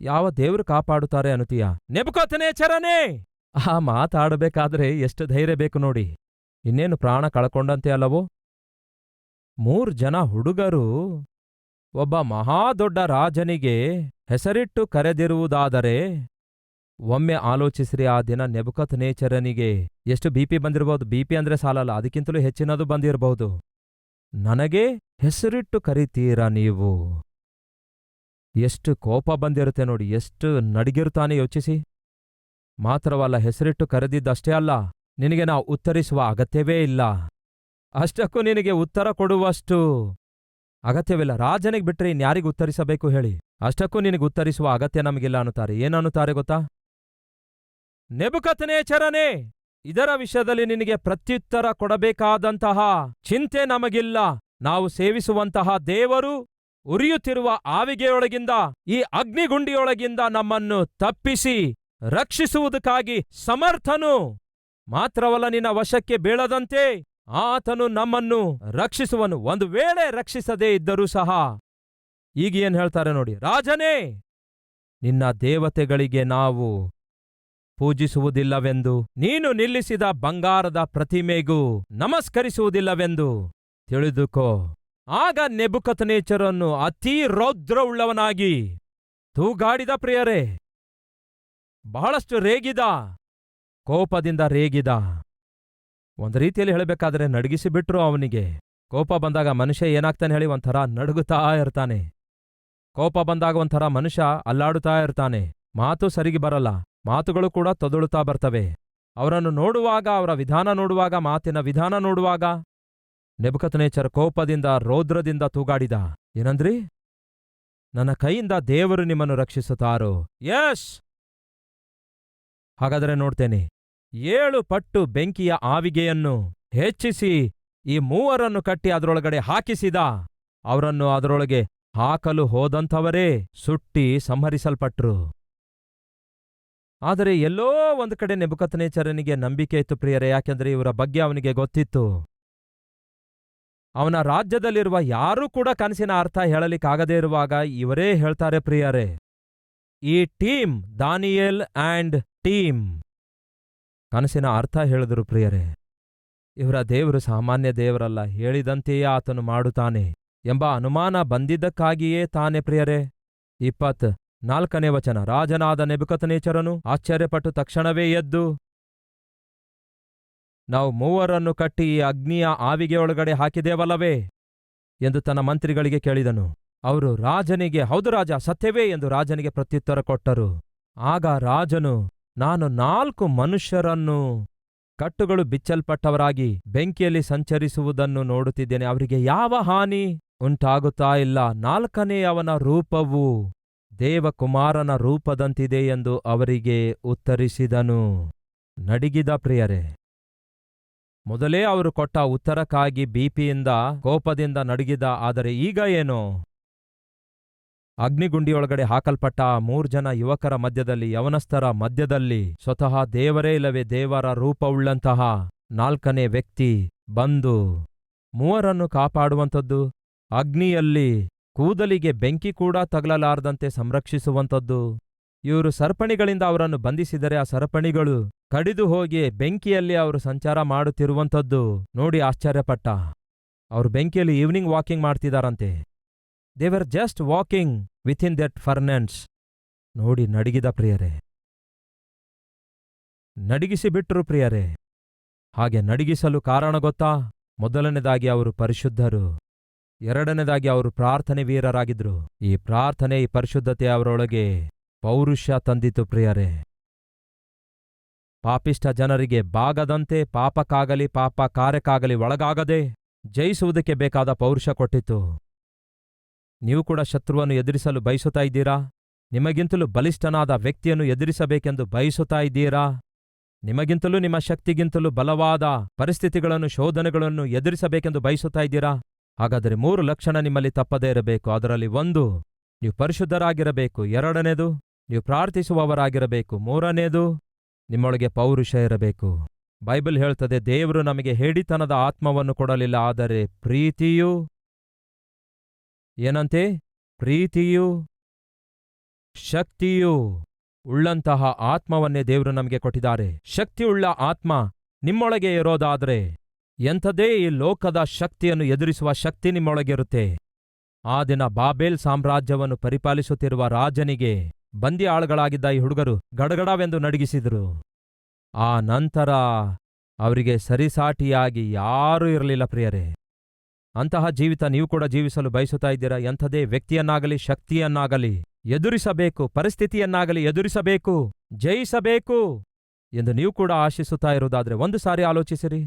ಯಾವ ದೇವರು ಕಾಪಾಡುತ್ತಾರೆ ಅನ್ನುತ್ತೀಯ. ನೆಬಕೋತನೆ ಚರನೇ ಆ ಮಾತಾಡಬೇಕಾದ್ರೆ ಎಷ್ಟು ಧೈರ್ಯ ಬೇಕು ನೋಡಿ. ಇನ್ನೇನು ಪ್ರಾಣ ಕಳ್ಕೊಂಡಂತೆ ಅಲ್ಲವೋ. ಮೂರ್ ಜನ ಹುಡುಗರು ಒಬ್ಬ ಮಹಾದೊಡ್ಡ ರಾಜನಿಗೆ ಹೆಸರಿಟ್ಟು ಕರೆದಿರುವುದಾದರೆ, ಒಮ್ಮೆ ಆಲೋಚಿಸ್ರಿ ಆ ದಿನ ನೆಬುಕತ್ ನೇಚರನಿಗೆ ಎಷ್ಟು ಬಿಪಿ ಬಂದಿರಬಹುದು ಬಿಪಿ ಅಂದ್ರೆ ಸಾಲಲ್ಲ, ಅದಕ್ಕಿಂತಲೂ ಹೆಚ್ಚಿನದು ಬಂದಿರಬಹುದು ನನಗೆ ಹೆಸರಿಟ್ಟು ಕರಿತೀರಾ ನೀವು? ಎಷ್ಟು ಕೋಪ ಬಂದಿರುತ್ತೆ ನೋಡಿ, ಎಷ್ಟು ನಡಿಗಿರುತ್ತಾನೆ ಯೋಚಿಸಿ. ಮಾತ್ರವಲ್ಲ, ಹೆಸರಿಟ್ಟು ಕರೆದಿದ್ದಷ್ಟೇ ಅಲ್ಲ, ನಿನಗೆ ನಾವು ಉತ್ತರಿಸುವ ಅಗತ್ಯವೇ ಇಲ್ಲ. ಅಷ್ಟಕ್ಕೂ ನಿನಗೆ ಉತ್ತರ ಕೊಡುವಷ್ಟು ಅಗತ್ಯವಿಲ್ಲ. ರಾಜನಿಗೆ ಬಿಟ್ರೆ ಇನ್ಯಾರಿಗೆ ಉತ್ತರಿಸಬೇಕು ಹೇಳಿ. ಅಷ್ಟಕ್ಕೂ ನಿನಗೆ ಉತ್ತರಿಸುವ ಅಗತ್ಯ ನಮಗಿಲ್ಲ ಅನ್ನುತ್ತಾರೆ. ಏನನ್ನುತ್ತಾರೆ ಗೊತ್ತಾ? ನೆಬುಕತನೇ ಚರನೇ ಇದರ ವಿಷಯದಲ್ಲಿ ನಿನಗೆ ಪ್ರತ್ಯುತ್ತರ ಕೊಡಬೇಕಾದಂತಹ ಚಿಂತೆ ನಮಗಿಲ್ಲ. ನಾವು ಸೇವಿಸುವಂತಹ ದೇವರು ಉರಿಯುತ್ತಿರುವ ಆವಿಗೆಯೊಳಗಿಂದ, ಈ ಅಗ್ನಿಗುಂಡಿಯೊಳಗಿಂದ ನಮ್ಮನ್ನು ತಪ್ಪಿಸಿ, ರಕ್ಷಿಸುವುದಕ್ಕಾಗಿ ಸಮರ್ಥನು. ಮಾತ್ರವಲ್ಲ ನಿನ್ನ ವಶಕ್ಕೆ ಬೀಳದಂತೆ ಆತನು ನಮ್ಮನ್ನು ರಕ್ಷಿಸುವನು. ಒಂದು ವೇಳೆ ರಕ್ಷಿಸದೇ ಇದ್ದರೂ ಸಹ, ಈಗ ಏನು ಹೇಳ್ತಾರೆ ನೋಡಿ, ರಾಜನೇ, ನಿನ್ನ ದೇವತೆಗಳಿಗೆ ನಾವು ಪೂಜಿಸುವುದಿಲ್ಲವೆಂದು, ನೀನು ನಿಲ್ಲಿಸಿದ ಬಂಗಾರದ ಪ್ರತಿಮೆಗೂ ನಮಸ್ಕರಿಸುವುದಿಲ್ಲವೆಂದು ತಿಳಿದುಕೋ. ಆಗ ನೆಬುಕತನೇಚರನ್ನು ಅತೀ ರೌದ್ರವುಳ್ಳವನಾಗಿ, ತೂಗಾಡಿದ ಪ್ರಿಯರೇ, ಬಹಳಷ್ಟು ರೇಗಿದ, ಕೋಪದಿಂದ ರೇಗಿದ. ಒಂದು ರೀತಿಯಲ್ಲಿ ಹೇಳಬೇಕಾದ್ರೆ ನಡಗಿಸಿಬಿಟ್ರು ಅವನಿಗೆ. ಕೋಪ ಬಂದಾಗ ಮನುಷ್ಯ ಏನಾಗ್ತಾನೆ ಹೇಳಿ ಒಂಥರ ನಡುಗುತ್ತಾ ಇರ್ತಾನೆ. ಕೋಪ ಬಂದಾಗ ಒಂಥರ ಮನುಷ್ಯ ಅಲ್ಲಾಡುತ್ತಾ ಇರ್ತಾನೆ. ಮಾತು ಸರಿಗೆ ಬರಲ್ಲ, ಮಾತುಗಳು ಕೂಡ ತೊದಳುತ್ತಾ ಬರ್ತವೆ. ಅವರನ್ನು ನೋಡುವಾಗ, ಅವರ ವಿಧಾನ ನೋಡುವಾಗ, ಮಾತಿನ ವಿಧಾನ ನೋಡುವಾಗ ನೆಬಕತನೇಚರ್ ಕೋಪದಿಂದ, ರೌದ್ರದಿಂದ ತೂಗಾಡಿದ, ಏನಂದ್ರಿ? ನನ್ನ ಕೈಯಿಂದ ದೇವರು ನಿಮ್ಮನ್ನು ರಕ್ಷಿಸುತ್ತಾರೋ? ಯಶ್ ಹಾಗಾದರೆ ನೋಡ್ತೇನೆ. ಏಳು ಪಟ್ಟು ಬೆಂಕಿಯ ಆವಿಗೆಯನ್ನು ಹೆಚ್ಚಿಸಿ ಈ ಮೂವರನ್ನು ಕಟ್ಟಿ ಅದರೊಳಗಡೆ ಹಾಕಿಸಿದ. ಅವರನ್ನು ಅದರೊಳಗೆ ಹಾಕಲು ಹೋದಂಥವರೇ ಸುಟ್ಟಿ ಸಂಹರಿಸಲ್ಪಟ್ರು. ಆದರೆ ಎಲ್ಲೋ ಒಂದು ಕಡೆ ನೆಬುಕತ್ನೇಚರನಿಗೆ ನಂಬಿಕೆ ಇತ್ತು ಪ್ರಿಯರೇ, ಯಾಕೆಂದರೆ ಇವರ ಬಗ್ಗೆ ಅವನಿಗೆ ಗೊತ್ತಿತ್ತು. ಅವನ ರಾಜ್ಯದಲ್ಲಿರುವ ಯಾರೂ ಕೂಡ ಕನಸಿನ ಅರ್ಥ ಹೇಳಲಿಕ್ಕಾಗದೇ ಇರುವಾಗ ಇವರೇ ಹೇಳ್ತಾರೆ ಪ್ರಿಯರೇ, ಈ ಟೀಮ್ ದಾನಿಯೇಲ್ ಆಂಡ್ ಟೀಮ್ ಕನಸಿನ ಅರ್ಥ ಹೇಳಿದರು ಪ್ರಿಯರೇ, ಇವರ ದೇವರು ಸಾಮಾನ್ಯ ದೇವರಲ್ಲ, ಹೇಳಿದಂತೆಯೇ ಆತನು ಮಾಡುತ್ತಾನೆ ಎಂಬ ಅನುಮಾನ ಬಂದಿದ್ದಕ್ಕಾಗಿಯೇ ತಾನೆ ಪ್ರಿಯರೇ. ಇಪ್ಪತ್ ನಾಲ್ಕನೇ ವಚನ, ರಾಜನಾದ ನೆಬುಕತನೇಚರನು ಆಶ್ಚರ್ಯಪಟ್ಟು ತಕ್ಷಣವೇ ಎದ್ದು, ನಾವು ಮೂವರನ್ನು ಕಟ್ಟಿ ಈ ಅಗ್ನಿಯ ಆವಿಗೆ ಒಳಗಡೆ ಹಾಕಿದೇವಲ್ಲವೇ ಎಂದು ತನ್ನ ಮಂತ್ರಿಗಳಿಗೆ ಕೇಳಿದನು. ಅವರು, ರಾಜನಿಗೆ, ಹೌದು ರಾಜ, ಸತ್ಯವೇ ಎಂದು ರಾಜನಿಗೆ ಪ್ರತ್ಯುತ್ತರ ಕೊಟ್ಟರು. ಆಗ ರಾಜನು ನಾನು ನಾಲ್ಕು ಮನುಷ್ಯರನ್ನು ಕಟ್ಟುಗಳು ಬಿಚ್ಚಲ್ಪಟ್ಟವರಾಗಿ ಬೆಂಕಿಯಲ್ಲಿ ಸಂಚರಿಸುವುದನ್ನು ನೋಡುತ್ತಿದ್ದೇನೆ. ಅವರಿಗೆ ಯಾವ ಹಾನಿ ಉಂಟಾಗುತ್ತಾ ಇಲ್ಲ. ನಾಲ್ಕನೇ ಅವನ ರೂಪವು ದೇವಕುಮಾರನ ರೂಪದಂತಿದೆ ಎಂದು ಅವರಿಗೆ ಉತ್ತರಿಸಿದನು. ನಡಿಗಿದ ಪ್ರಿಯರೇ, ಮೊದಲೇ ಅವರು ಕೊಟ್ಟ ಉತ್ತರಕ್ಕಾಗಿ ಬಿಪಿಯಿಂದ ಕೋಪದಿಂದ ನಡುಗಿದ, ಆದರೆ ಈಗ ಏನು? ಅಗ್ನಿಗುಂಡಿಯೊಳಗಡೆ ಹಾಕಲ್ಪಟ್ಟ ಆ ಮೂರ್ ಜನ ಯುವಕರ ಮಧ್ಯದಲ್ಲಿ ಯವನಸ್ಥರ ಮಧ್ಯದಲ್ಲಿ ಸ್ವತಃ ದೇವರೇ ಇಲ್ಲವೇ ದೇವರ ರೂಪವುಳ್ಳಂತಹ ನಾಲ್ಕನೇ ವ್ಯಕ್ತಿ ಬಂದು ಮೂವರನ್ನು ಕಾಪಾಡುವಂಥದ್ದು, ಅಗ್ನಿಯಲ್ಲಿ ಕೂದಲಿಗೆ ಬೆಂಕಿ ಕೂಡ ತಗಲಲಾರದಂತೆ ಸಂರಕ್ಷಿಸುವಂಥದ್ದು. ಇವರು ಸರಪಣಿಗಳಿಂದ ಅವರನ್ನು ಬಂಧಿಸಿದರೆ ಆ ಸರಪಣಿಗಳು ಕಡಿದು ಹೋಗಿ ಬೆಂಕಿಯಲ್ಲಿ ಅವರು ಸಂಚಾರ ಮಾಡುತ್ತಿರುವಂಥದ್ದು ನೋಡಿ ಆಶ್ಚರ್ಯಪಟ್ಟ. ಅವರು ಬೆಂಕಿಯಲ್ಲಿ ಈವ್ನಿಂಗ್ ವಾಕಿಂಗ್ ಮಾಡ್ತಿದ್ದಾರಂತೆ ದೇವರ್ just walking within that furnace ನೋಡಿ ನಡಿಗಿದ ಪ್ರಿಯರೇ. ನಡಿಗಿಸಿ ಬಿಟ್ರು ಪ್ರಿಯರೇ. ಹಾಗೆ ನಡಿಗಿಸಲು ಕಾರಣ ಗೊತ್ತಾ? ಮೊದಲನೇದಾಗಿ ಅವರು ಪರಿಶುದ್ಧರು. ಎರಡನೇದಾಗಿ ಅವರು ಪ್ರಾರ್ಥನೆ ವೀರರಾಗಿದ್ರು. ಈ ಪ್ರಾರ್ಥನೆ, ಈ ಪರಿಶುದ್ಧತೆ ಅವರೊಳಗೆ ಪೌರುಷ ತಂದಿತು ಪ್ರಿಯರೇ. ಪಾಪಿಷ್ಟ ಜನರಿಗೆ ಬಾಗದಂತೆ ಪಾಪಕ್ಕಾಗಲಿ ಪಾಪ ಕಾರ್ಯಕ್ಕಾಗಲಿ ಒಳಗಾಗದೆ ಜಯಿಸುವುದಕ್ಕೆ ಬೇಕಾದ ಪೌರುಷ ಕೊಟ್ಟಿತು. ನೀವು ಕೂಡ ಶತ್ರುವನ್ನು ಎದುರಿಸಲು ಬಯಸುತ್ತಾ ಇದ್ದೀರಾ? ನಿಮಗಿಂತಲೂ ಬಲಿಷ್ಠನಾದ ವ್ಯಕ್ತಿಯನ್ನು ಎದುರಿಸಬೇಕೆಂದು ಬಯಸುತ್ತಾ ಇದ್ದೀರಾ? ನಿಮಗಿಂತಲೂ ನಿಮ್ಮ ಶಕ್ತಿಗಿಂತಲೂ ಬಲವಾದ ಪರಿಸ್ಥಿತಿಗಳನ್ನು, ಶೋಧನೆಗಳನ್ನು ಎದುರಿಸಬೇಕೆಂದು ಬಯಸುತ್ತಾ ಇದ್ದೀರಾ? ಹಾಗಾದರೆ ಮೂರು ಲಕ್ಷಣ ನಿಮ್ಮಲ್ಲಿ ತಪ್ಪದೇ ಇರಬೇಕು. ಅದರಲ್ಲಿ ಒಂದು, ನೀವು ಪರಿಶುದ್ಧರಾಗಿರಬೇಕು. ಎರಡನೇದು, ನೀವು ಪ್ರಾರ್ಥಿಸುವವರಾಗಿರಬೇಕು. ಮೂರನೇದು, ನಿಮ್ಮೊಳಗೆ ಪೌರುಷ ಇರಬೇಕು. ಬೈಬಲ್ ಹೇಳ್ತದೆ, ದೇವರು ನಮಗೆ ಹೇಡಿತನದ ಆತ್ಮವನ್ನು ಕೊಡಲಿಲ್ಲ. ಆದರೆ ಪ್ರೀತಿಯು ಏನಂತೆ? ಪ್ರೀತಿಯು, ಶಕ್ತಿಯು ಉಳ್ಳಂತಹ ಆತ್ಮವನ್ನೇ ದೇವರು ನಮಗೆ ಕೊಟ್ಟಿದ್ದಾರೆ. ಶಕ್ತಿಯುಳ್ಳ ಆತ್ಮ ನಿಮ್ಮೊಳಗೆ ಇರೋದಾದ್ರೆ ಎಂಥದೇ ಈ ಲೋಕದ ಶಕ್ತಿಯನ್ನು ಎದುರಿಸುವ ಶಕ್ತಿ ನಿಮ್ಮೊಳಗಿರುತ್ತೆ ಆ ದಿನ ಬಾಬೇಲ್ ಸಾಮ್ರಾಜ್ಯವನ್ನು ಪರಿಪಾಲಿಸುತ್ತಿರುವ ರಾಜನಿಗೆ ಬಂದಿ ಆಳುಗಳಾಗಿದ್ದ ಈ ಹುಡುಗರು ಗಡಗಡವೆಂದು ನಡಗಿಸಿದರು. ಆ ನಂತರ ಅವರಿಗೆ ಸರಿಸಾಟಿಯಾಗಿ ಯಾರೂ ಇರಲಿಲ್ಲ ಪ್ರಿಯರೇ. ಅಂತಹ ಜೀವಿತ ನೀವು ಕೂಡ ಜೀವಿಸಲು ಬಯಸುತ್ತಾ ಇದ್ದೀರಾ? ಎಂಥದೇ ವ್ಯಕ್ತಿಯನ್ನಾಗಲಿ, ಶಕ್ತಿಯನ್ನಾಗಲಿ, ಎದುರಿಸಬೇಕು, ಪರಿಸ್ಥಿತಿಯನ್ನಾಗಲಿ ಎದುರಿಸಬೇಕು, ಜಯಿಸಬೇಕು ಎಂದು ನೀವು ಕೂಡ ಆಶಿಸುತ್ತಾ ಇರುವುದಾದರೆ ಒಂದು ಸಾರಿ ಆಲೋಚಿಸಿರಿ.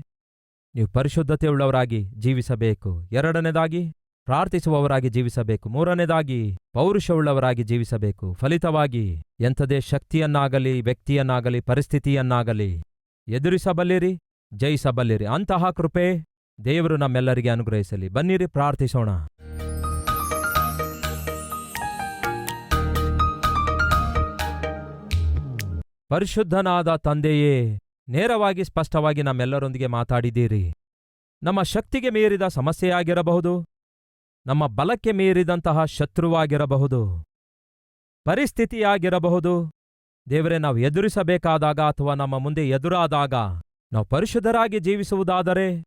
ನೀವು ಪರಿಶುದ್ಧತೆಯುಳ್ಳವರಾಗಿ ಜೀವಿಸಬೇಕು. ಎರಡನೇದಾಗಿ, ಪ್ರಾರ್ಥಿಸುವವರಾಗಿ ಜೀವಿಸಬೇಕು. ಮೂರನೇದಾಗಿ, ಪೌರುಷವುಳ್ಳವರಾಗಿ ಜೀವಿಸಬೇಕು. ಫಲಿತವಾಗಿ, ಎಂಥದೇ ಶಕ್ತಿಯನ್ನಾಗಲಿ, ವ್ಯಕ್ತಿಯನ್ನಾಗಲಿ, ಪರಿಸ್ಥಿತಿಯನ್ನಾಗಲಿ ಎದುರಿಸಬಲ್ಲಿರಿ, ಜಯಿಸಬಲ್ಲಿರಿ. ಅಂತಹ ಕೃಪೆ ದೇವರು ನಮ್ಮೆಲ್ಲರಿಗೆ ಅನುಗ್ರಹಿಸಲಿ. ಬನ್ನಿರಿ, ಪ್ರಾರ್ಥಿಸೋಣ. ಪರಿಶುದ್ಧನಾದ ತಂದೆಯೇ, ನೇರವಾಗಿ ಸ್ಪಷ್ಟವಾಗಿ ನಮ್ಮೆಲ್ಲರೊಂದಿಗೆ ಮಾತಾಡಿದ್ದೀರಿ. ನಮ್ಮ ಶಕ್ತಿಗೆ ಮೀರಿದ ಸಮಸ್ಯೆಯಾಗಿರಬಹುದು. ನಮ್ಮ ಬಲಕ್ಕೆ ಮೀರಿದಂತಹ ಶತ್ರುವಾಗಿರಬಹುದು. ಪರಿಸ್ಥಿತಿಯಾಗಿರಬಹುದು. ದೇವರೇ, ನಾವು ಎದುರಿಸಬೇಕಾದಾಗ ಅಥವಾ ನಮ್ಮ ಮುಂದೆ ಎದುರಾದಾಗ ನಾವು ಪರಿಶುದ್ಧರಾಗಿ ಜೀವಿಸುವುದಾದರೆ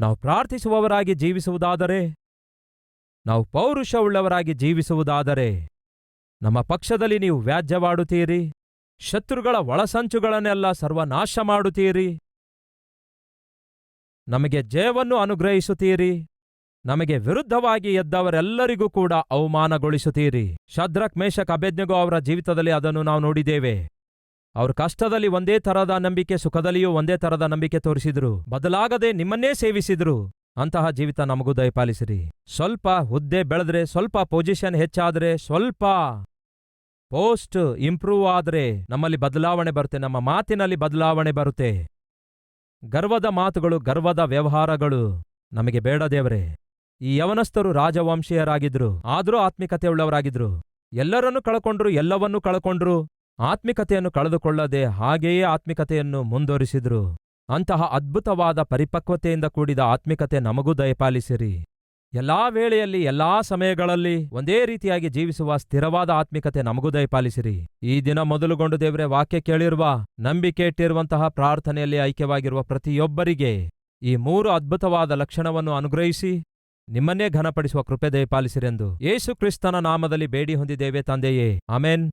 ನಾವು ಪ್ರಾರ್ಥಿಸುವವರಾಗಿ ಜೀವಿಸುವುದಾದರೆ, ನಾವು ಪೌರುಷವುಳ್ಳವರಾಗಿ ಜೀವಿಸುವುದಾದರೆ, ನಮ್ಮ ಪಕ್ಷದಲ್ಲಿ ನೀವು ವ್ಯಾಜ್ಯವಾಡುತ್ತೀರಿ, ಶತ್ರುಗಳ ಒಳಸಂಚುಗಳನ್ನೆಲ್ಲ ಸರ್ವನಾಶ ಮಾಡುತ್ತೀರಿ ನಮಗೆ ಜಯವನ್ನು ಅನುಗ್ರಹಿಸುತ್ತೀರಿ, ನಮಗೆ ವಿರುದ್ಧವಾಗಿ ಎದ್ದವರೆಲ್ಲರಿಗೂ ಕೂಡ ಅವಮಾನಗೊಳಿಸುತ್ತೀರಿ. ಶದ್ರಕ್ ಮೇಷಕ್ ಅಭೆಜ್ಞಗೋ ಅವರ ಜೀವಿತದಲ್ಲಿ ಅದನ್ನು ನಾವು ನೋಡಿದ್ದೇವೆ. ಅವರು ಕಷ್ಟದಲ್ಲಿ ಒಂದೇ ತರಹದ ನಂಬಿಕೆ, ಸುಖದಲ್ಲಿಯೂ ಒಂದೇ ತರಹದ ನಂಬಿಕೆ ತೋರಿಸಿದ್ರು. ಬದಲಾಗದೆ ನಿಮ್ಮನ್ನೇ ಸೇವಿಸಿದ್ರು. ಅಂತಹ ಜೀವಿತ ನಮಗೂ ದಯಪಾಲಿಸಿರಿ. ಸ್ವಲ್ಪ ಹುದ್ದೆ ಬೆಳೆದ್ರೆ ಸ್ವಲ್ಪ ಪೊಸಿಷನ್ ಹೆಚ್ಚಾದ್ರೆ ಸ್ವಲ್ಪ ಪೋಸ್ಟ್ ಇಂಪ್ರೂವ್ ಆದ್ರೆ ನಮ್ಮಲ್ಲಿ ಬದಲಾವಣೆ ಬರುತ್ತೆ, ನಮ್ಮ ಮಾತಿನಲ್ಲಿ ಬದಲಾವಣೆ ಬರುತ್ತೆ. ಗರ್ವದ ಮಾತುಗಳು, ಗರ್ವದ ವ್ಯವಹಾರಗಳು. ನಮಗೆ ಬೇಡ ದೇವರೇ. ಈ ಯವನಸ್ಥರು ರಾಜವಂಶೀಯರಾಗಿದ್ರು. ಆದರೂ ಆತ್ಮಿಕತೆಯುಳ್ಳವರಾಗಿದ್ರು. ಎಲ್ಲರನ್ನೂ ಕಳ್ಕೊಂಡ್ರು, ಎಲ್ಲವನ್ನೂ ಕಳ್ಕೊಂಡ್ರು. ಆತ್ಮಿಕತೆಯನ್ನು ಕಳೆದುಕೊಳ್ಳದೆ ಹಾಗೆಯೇ ಆತ್ಮಿಕತೆಯನ್ನು ಮುಂದುವರಿಸಿದ್ರು. ಅಂತಹ ಅದ್ಭುತವಾದ ಪರಿಪಕ್ವತೆಯಿಂದ ಕೂಡಿದ ಆತ್ಮಿಕತೆ ನಮಗೂ ದಯಪಾಲಿಸಿರಿ. ಎಲ್ಲಾ ವೇಳೆಯಲ್ಲಿ, ಎಲ್ಲಾ ಸಮಯಗಳಲ್ಲಿ ಒಂದೇ ರೀತಿಯಾಗಿ ಜೀವಿಸುವ ಸ್ಥಿರವಾದ ಆತ್ಮಿಕತೆ ನಮಗೂ ದಯಪಾಲಿಸಿರಿ. ಈ ದಿನ ಮೊದಲುಗೊಂಡು ದೇವರೇ, ವಾಕ್ಯ ಕೇಳಿರುವ, ನಂಬಿಕೆ ಇಟ್ಟಿರುವಂತಹ ಪ್ರಾರ್ಥನೆಯಲ್ಲಿ ಐಕ್ಯವಾಗಿರುವ ಪ್ರತಿಯೊಬ್ಬರಿಗೆ ಈ ಮೂರು ಅದ್ಭುತವಾದ ಲಕ್ಷಣವನ್ನು ಅನುಗ್ರಹಿಸಿ, ನಿಮ್ಮನ್ನೇ ಘನಪಡಿಸುವ ಕೃಪೆ ದಯಪಾಲಿಸಿರೆಂದು. ಯೇಸು ಕ್ರಿಸ್ತನ ನಾಮದಲ್ಲಿ ಬೇಡಿ ಹೊಂದಿದ್ದೇವೆ ತಂದೆಯೇ. Amen